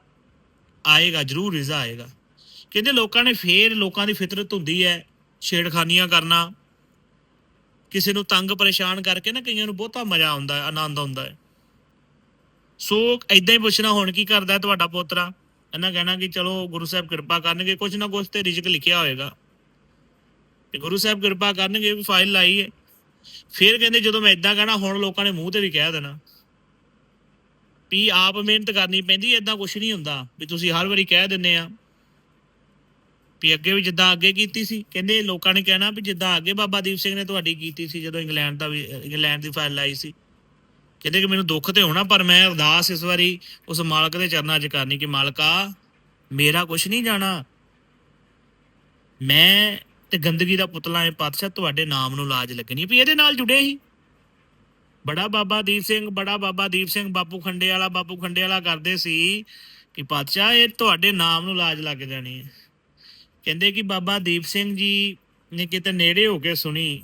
ਆਏਗਾ, ਜ਼ਰੂਰ ਰਿਜ਼ਾ ਆਏਗਾ। ਕਹਿੰਦੇ ਲੋਕਾਂ ਨੇ ਫੇਰ ਲੋਕਾਂ ਦੀ ਫਿਤਰਤ ਹੁੰਦੀ ਹੈ, ਛੇੜਖਾਨੀਆਂ ਕਰਨਾ। ਕਿਸੇ ਨੂੰ ਤੰਗ ਪਰੇਸ਼ਾਨ ਕਰਕੇ ਨਾ ਕਈਆਂ ਨੂੰ ਬਹੁਤਾ ਮਜ਼ਾ ਆਉਂਦਾ ਹੈ, ਆਨੰਦ ਆਉਂਦਾ ਹੈ। ਸੋ ਐਦਾਂ ਹੀ ਪੁੱਛਣਾ, ਹੁਣ ਕੀ ਕਰਦਾ ਤੁਹਾਡਾ ਪੋਤਰਾ? ਇਹਨਾਂ ਕਹਿਣਾ ਕਿ ਚਲੋ ਗੁਰੂ ਸਾਹਿਬ ਕਿਰਪਾ ਕਰਨਗੇ ਕੁਝ ਨਾ ਕੁਝ ਤੇ ਰਿਜ਼ਕ ਲਿਖਿਆ ਹੋਏਗਾ। ਤੇ ਗੁਰੂ ਸਾਹਿਬ ਕਿਰਪਾ ਕਰਨਗੇ ਵੀ ਫਾਈਲ ਲਾਈ ਹੈ। ਫਿਰ ਕਹਿੰਦੇ ਜਦੋਂ ਮੈਂ ਇਦਾਂ ਕਹਿਣਾ, ਹੁਣ ਲੋਕਾਂ ਨੇ ਮੂੰਹ ਤੇ ਵੀ ਕਹਿ ਦੇਣਾ। ਵੀ ਆਪ ਮਿਹਨਤ ਕਰਨੀ ਪੈਂਦੀ ਐਦਾਂ ਕੁਝ ਨਹੀਂ ਹੁੰਦਾ, ਵੀ ਤੁਸੀਂ ਹਰ ਵਾਰੀ ਕਹਿ ਦਿੰਨੇ ਆ। ਵੀ ਅੱਗੇ ਵੀ ਜਿੱਦਾਂ ਅੱਗੇ ਕੀਤੀ ਸੀ, ਕਹਿੰਦੇ ਲੋਕਾਂ ਨੇ ਕਹਿਣਾ ਵੀ ਜਿੱਦਾਂ ਅੱਗੇ ਬਾਬਾ ਦੀਪ ਸਿੰਘ ਨੇ ਤੁਹਾਡੀ ਕੀਤੀ ਸੀ, ਜਦੋਂ ਇੰਗਲੈਂਡ ਦਾ ਵੀ, ਇੰਗਲੈਂਡ ਦੀ ਫਾਈਲ ਆਈ ਸੀ। ਕਹਿੰਦੇ ਕਿ ਮੈਨੂੰ ਦੁੱਖ ਤੇ ਹੋਣਾ, ਪਰ ਮੈਂ ਅਰਦਾਸ ਇਸ ਵਾਰੀ ਉਸ ਮਾਲਕ ਦੇ ਚਰਨਾਂ 'ਚ ਕਰਨੀ ਕਿ ਮਾਲਕਾ, ਮੇਰਾ ਕੁਝ ਨਹੀਂ ਜਾਣਾ। ਮੈਂ ਤੇ ਗੰਦਗੀ ਦਾ ਪੁਤਲਾ ਹੈ ਪਾਤਸ਼ਾਹ ਤੁਹਾਡੇ ਨਾਮ ਨੂੰ ਲਾਜ ਲੱਗਣੀ ਵੀ ਇਹਦੇ ਨਾਲ ਜੁੜੇ ਹੀ ਬੜਾ ਬਾਬਾ ਦੀਪ ਸਿੰਘ, ਬੜਾ ਬਾਬਾ ਦੀਪ ਸਿੰਘ ਬਾਪੂ ਖੰਡੇ ਵਾਲਾ, ਬਾਪੂ ਖੰਡੇ ਵਾਲਾ ਕਰਦੇ ਸੀ ਕਿ ਪਾਤਸ਼ਾਹ, ਇਹ ਤੁਹਾਡੇ ਨਾਮ ਨੂੰ ਲਾਜ ਲੱਗ ਜਾਣੀ ਹੈ। ਕਹਿੰਦੇ ਕਿ ਬਾਬਾ ਦੀਪ ਸਿੰਘ ਜੀ ਨੇ ਕਿਤੇ ਨੇੜੇ ਹੋ ਕੇ ਸੁਣੀ।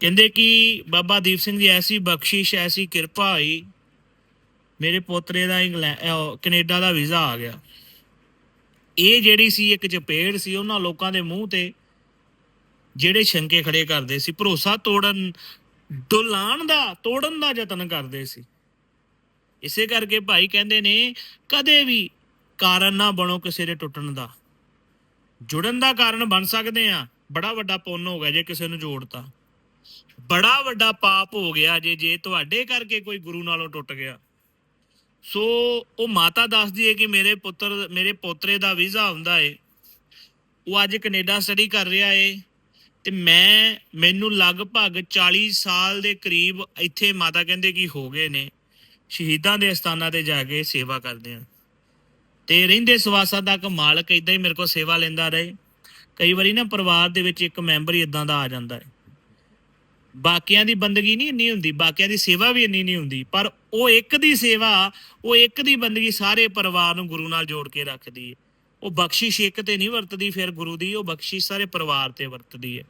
ਕਹਿੰਦੇ ਕਿ ਬਾਬਾ ਦੀਪ ਸਿੰਘ ਦੀ ਐਸੀ ਬਖਸ਼ਿਸ਼, ਐਸੀ ਕਿਰਪਾ ਹੋਈ ਮੇਰੇ ਪੋਤਰੇ ਦਾ ਇੰਗਲੈਂਡ ਅਹ ਕੈਨੇਡਾ ਦਾ ਵੀਜ਼ਾ ਆ ਗਿਆ। ਇਹ ਜਿਹੜੀ ਸੀ ਇੱਕ ਚਪੇੜ ਸੀ, ਉਹਨਾਂ ਲੋਕਾਂ ਦੇ ਮੂੰਹ ਤੇ ਜਿਹੜੇ ਸ਼ੰਕੇ ਖੜੇ ਕਰਦੇ ਸੀ। ਭਰੋਸਾ ਤੋੜਨ ਡੁਲਾਣ ਦਾ, ਤੋੜਨ ਦਾ ਯਤਨ ਕਰਦੇ ਸੀ। ਇਸੇ ਕਰਕੇ ਭਾਈ ਕਹਿੰਦੇ ਨੇ, ਕਦੇ ਵੀ ਕਾਰਨ ਨਾ ਬਣੋ ਕਿਸੇ ਦੇ ਟੁੱਟਣ ਦਾ। ਜੁੜਨ ਦਾ ਕਾਰਨ ਬਣ ਸਕਦੇ ਆ ਬੜਾ ਵੱਡਾ ਪੁੰਨ ਹੋ ਗਿਆ ਜੇ ਕਿਸੇ ਨੂੰ ਜੋੜਤਾ। ਬੜਾ ਵੱਡਾ ਪਾਪ ਹੋ ਗਿਆ ਜੇ ਜੇ ਤੁਹਾਡੇ ਕਰਕੇ ਕੋਈ ਗੁਰੂ ਨਾਲੋਂ ਟੁੱਟ ਗਿਆ। ਸੋ ਉਹ ਮਾਤਾ ਦੱਸਦੀ ਹੈ ਕਿ ਮੇਰੇ ਪੁੱਤਰ, ਮੇਰੇ ਪੋਤਰੇ ਦਾ ਵੀਜ਼ਾ ਹੁੰਦਾ ਏ। ਉਹ ਅੱਜ ਕੈਨੇਡਾ ਸਟੱਡੀ ਕਰ ਰਿਹਾ ਏ। ਤੇ ਮੈਂ, ਮੈਨੂੰ ਲਗਭਗ 40 ਸਾਲ ਦੇ ਕਰੀਬ ਇੱਥੇ ਮਾਤਾ ਕਹਿੰਦੇ ਕਿ ਹੋ ਗਏ ਨੇ। ਸ਼ਹੀਦਾਂ ਦੇ ਅਸਥਾਨਾਂ ਤੇ ਜਾ ਕੇ ਸੇਵਾ ਕਰਦੇ ਆ। ਤੇ ਰਹਿੰਦੇ ਸਵਾਸਾਂ ਤੱਕ ਮਾਲਕ ਇਦਾਂ ਹੀ ਮੇਰੇ ਕੋਲ ਸੇਵਾ ਲੈਂਦਾ ਰਹੇ। ਕਈ ਵਾਰੀ ਨਾ ਪਰਿਵਾਰ ਦੇ ਵਿੱਚ ਇੱਕ ਮੈਂਬਰ ਹੀ ਇਦਾਂ ਦਾ ਆ ਜਾਂਦਾ ਹੈ। ਬਾਕੀਆਂ ਦੀ ਬੰਦਗੀ ਨਹੀਂ ਇੰਨੀ ਹੁੰਦੀ, ਬਾਕੀਆਂ ਦੀ ਸੇਵਾ ਵੀ ਇੰਨੀ ਨਹੀਂ ਹੁੰਦੀ। ਪਰ ਉਹ ਇੱਕ ਦੀ ਸੇਵਾ, ਉਹ ਇੱਕ ਦੀ ਬੰਦਗੀ ਸਾਰੇ ਪਰਿਵਾਰ ਨੂੰ ਗੁਰੂ ਨਾਲ ਜੋੜ ਕੇ ਰੱਖਦੀ ਹੈ। ਉਹ ਬਖਸ਼ਿਸ਼ ਇੱਕ ਤੇ ਨਹੀਂ ਵਰਤਦੀ, ਫਿਰ ਗੁਰੂ ਦੀ ਉਹ ਬਖਸ਼ਿਸ਼ ਸਾਰੇ ਪਰਿਵਾਰ ਤੇ ਵਰਤਦੀ ਹੈ।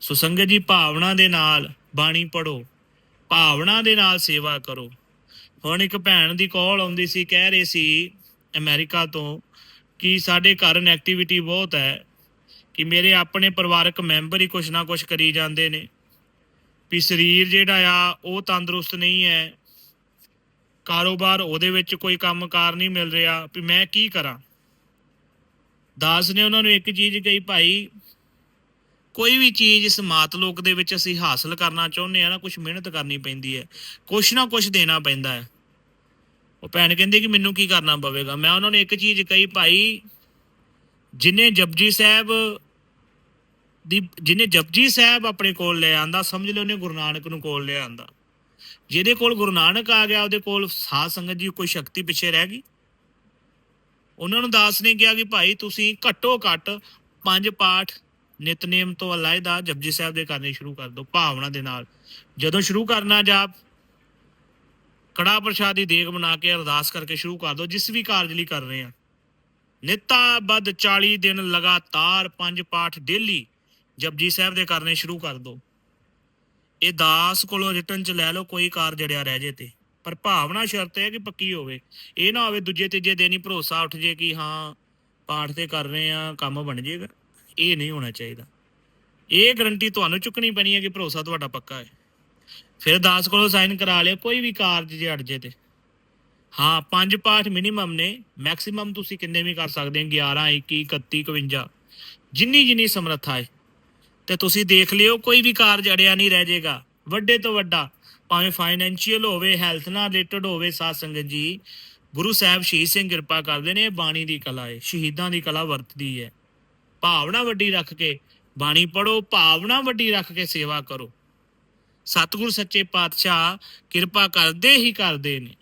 ਸੋ ਸੰਗਤ ਜੀ ਭਾਵਨਾ ਦੇ ਨਾਲ ਬਾਣੀ ਪੜੋ ਭਾਵਨਾ ਦੇ ਨਾਲ ਸੇਵਾ ਕਰੋ। ਹੁਣ ਇੱਕ ਭੈਣ ਦੀ ਕਾਲ ਆਉਂਦੀ ਸੀ, ਕਹਿ ਰਹੇ ਸੀ ਅਮਰੀਕਾ ਤੋਂ ਕਿ ਸਾਡੇ ਘਰ ਨੈਗੇਟਿਵਿਟੀ ਬਹੁਤ ਹੈ, ਕਿ ਮੇਰੇ ਆਪਣੇ ਪਰਿਵਾਰਕ ਮੈਂਬਰ ਹੀ ਕੁਛ ਨਾ ਕੁਛ ਕਰੀ ਜਾਂਦੇ ਨੇ। ਵੀ ਸਰੀਰ ਜਿਹੜਾ ਆ, ਉਹ ਤੰਦਰੁਸਤ ਨਹੀਂ ਹੈ। ਕਾਰੋਬਾਰ ਉਹਦੇ ਵਿੱਚ ਕੋਈ ਕੰਮਕਾਰ ਨਹੀਂ ਮਿਲ ਰਿਹਾ। ਵੀ ਮੈਂ ਕੀ ਕਰਾਂ? ਦਾਸ ਨੇ ਉਹਨਾਂ ਨੂੰ ਇੱਕ ਚੀਜ਼ ਕਹੀ, ਭਾਈ ਕੋਈ ਵੀ ਚੀਜ਼ ਇਸ ਮਾਤ ਲੋਕ ਦੇ ਵਿੱਚ ਅਸੀਂ ਹਾਸਲ ਕਰਨਾ ਚਾਹੁੰਦੇ ਆ ਨਾ ਕੁਝ ਮਿਹਨਤ ਕਰਨੀ ਪੈਂਦੀ ਹੈ, ਕੁਛ ਨਾ ਕੁਛ ਦੇਣਾ ਪੈਂਦਾ ਹੈ। ਉਹ ਭੈਣ ਕਹਿੰਦੀ ਕਿ ਮੈਨੂੰ ਕੀ ਕਰਨਾ ਪਵੇਗਾ? ਮੈਂ ਉਹਨਾਂ ਨੇ ਇੱਕ ਚੀਜ਼ ਕਹੀ, ਭਾਈ, ਜਿਨੇ ਜਪਜੀ ਸਾਹਿਬ ਦੀ ਜਿਹਨੇ ਜਪਜੀ ਸਾਹਿਬ ਆਪਣੇ ਕੋਲ ਲੈ ਆਂਦਾ, ਸਮਝ ਲਿਓ ਉਹਨੇ ਗੁਰੂ ਨਾਨਕ ਨੂੰ ਕੋਲ ਲੈ ਆਂਦਾ। ਜਿਹਦੇ ਕੋਲ ਗੁਰੂ ਨਾਨਕ ਆ ਗਿਆ, ਉਹਦੇ ਕੋਲ ਸਾਧ ਸੰਗਤ ਜੀ ਕੋਈ ਸ਼ਕਤੀ ਪਿੱਛੇ ਰਹਿ ਗਈ? ਉਹਨਾਂ ਨੂੰ ਦਾਸ ਨੇ ਕਿਹਾ ਕਿ, ਭਾਈ, ਤੁਸੀਂ ਘੱਟੋ ਘੱਟ ਪੰਜ ਪਾਠ ਨਿਤਨੇਮ ਤੋਂ ਅਲਾਇਦਾ ਜਪਜੀ ਸਾਹਿਬ ਦੇ ਕਰਨੇ ਸ਼ੁਰੂ ਕਰ ਦਿਓ, ਭਾਵਨਾ ਦੇ ਨਾਲ। ਜਦੋਂ ਸ਼ੁਰੂ ਕਰਨਾ ਜਾਪ ਕੜਾ ਪ੍ਰਸ਼ਾਦ ਦੀ ਦੇਗ ਬਣਾ ਕੇ ਅਰਦਾਸ ਕਰਕੇ ਸ਼ੁਰੂ ਕਰ ਦਿਓ, ਜਿਸ ਵੀ ਕਾਰਜ ਲਈ ਕਰ ਰਹੇ ਆ। ਨਿੱਤਾ ਬਦ 40 ਦਿਨ ਲਗਾਤਾਰ ਪੰਜ ਪਾਠ ਡੇਲੀ ਜਪਜੀ ਸਾਹਿਬ ਦੇ ਕਰਨੇ ਸ਼ੁਰੂ ਕਰ ਦਿਓ। ਇਹ ਦਾਸ ਕੋਲੋਂ ਰਿਟਰਨ ਚ ਲੈ ਲਓ, ਕੋਈ ਕਾਰ ਜੜਿਆ ਰਹਿ ਜੇ ਤੇ। ਪਰ ਭਾਵਨਾ ਸ਼ਰਤ ਹੈ ਕਿ ਪੱਕੀ ਹੋਵੇ। ਇਹ ਨਾ ਹੋਵੇ ਦੂਜੇ ਤੀਜੇ ਦਿਨ ਹੀ ਭਰੋਸਾ ਉੱਠ ਜੇ ਕਿ ਹਾਂ, ਪਾਠ ਤੇ ਕਰ ਰਹੇ ਆ, ਕੰਮ ਬਣ ਜਾਏਗਾ ਇਹ ਨਹੀਂ ਹੋਣਾ ਚਾਹੀਦਾ। ਇਹ ਗਰੰਟੀ ਤੁਹਾਨੂੰ ਚੁੱਕਣੀ ਪੈਣੀ ਹੈ ਕਿ ਭਰੋਸਾ ਤੁਹਾਡਾ ਪੱਕਾ ਹੈ। ਫਿਰ ਦਾਸ ਕੋਲੋਂ ਸਾਈਨ ਕਰਾ ਲਿਓ, ਕੋਈ ਵੀ ਕਾਰਜ ਜੇ ਅੜ ਜੇ ਤੇ। ਹਾਂ, ਪੰਜ ਪਾਠ ਮਿਨੀਮਮ ਨੇ। ਮੈਕਸਿਮਮ ਤੁਸੀਂ ਕਿੰਨੇ ਵੀ ਕਰ ਸਕਦੇ ਹੋ? 11 21 31 51 ਜਿੰਨੀ ਜਿੰਨੀ ਸਮਰੱਥਾ ਹੈ ਤੇ ਤੁਸੀਂ ਦੇਖ ਲਿਓ, ਕੋਈ ਵੀ ਕਾਰਜ ਅੜਿਆ ਨਹੀਂ ਰਹਿ ਜਾਏਗਾ ਵੱਡੇ ਤੋਂ ਵੱਡਾ, ਭਾਵੇਂ ਫਾਈਨੈਂਸ਼ੀਅਲ ਹੋਵੇ ਹੈਲਥ ਨਾਲ ਰਿਲੇਟਡ ਹੋਵੇ, ਸਾਧ ਸੰਗਤ ਜੀ, ਗੁਰੂ ਸਾਹਿਬ ਸ਼ਹੀਦ ਸਿੰਘ ਕਿਰਪਾ ਕਰਦੇ ਨੇ, ਇਹ ਬਾਣੀ ਦੀ ਕਲਾ ਹੈ, ਸ਼ਹੀਦਾਂ ਦੀ ਕਲਾ ਵਰਤਦੀ ਹੈ। ਭਾਵਨਾ ਵੱਡੀ ਰੱਖ ਕੇ ਬਾਣੀ ਪੜੋ ਭਾਵਨਾ ਵੱਡੀ ਰੱਖ ਕੇ ਸੇਵਾ ਕਰੋ। ਸਤਿਗੁਰ ਸੱਚੇ ਪਾਤਸ਼ਾਹ ਕਿਰਪਾ ਕਰਦੇ ਹੀ ਕਰਦੇ ਨੇ।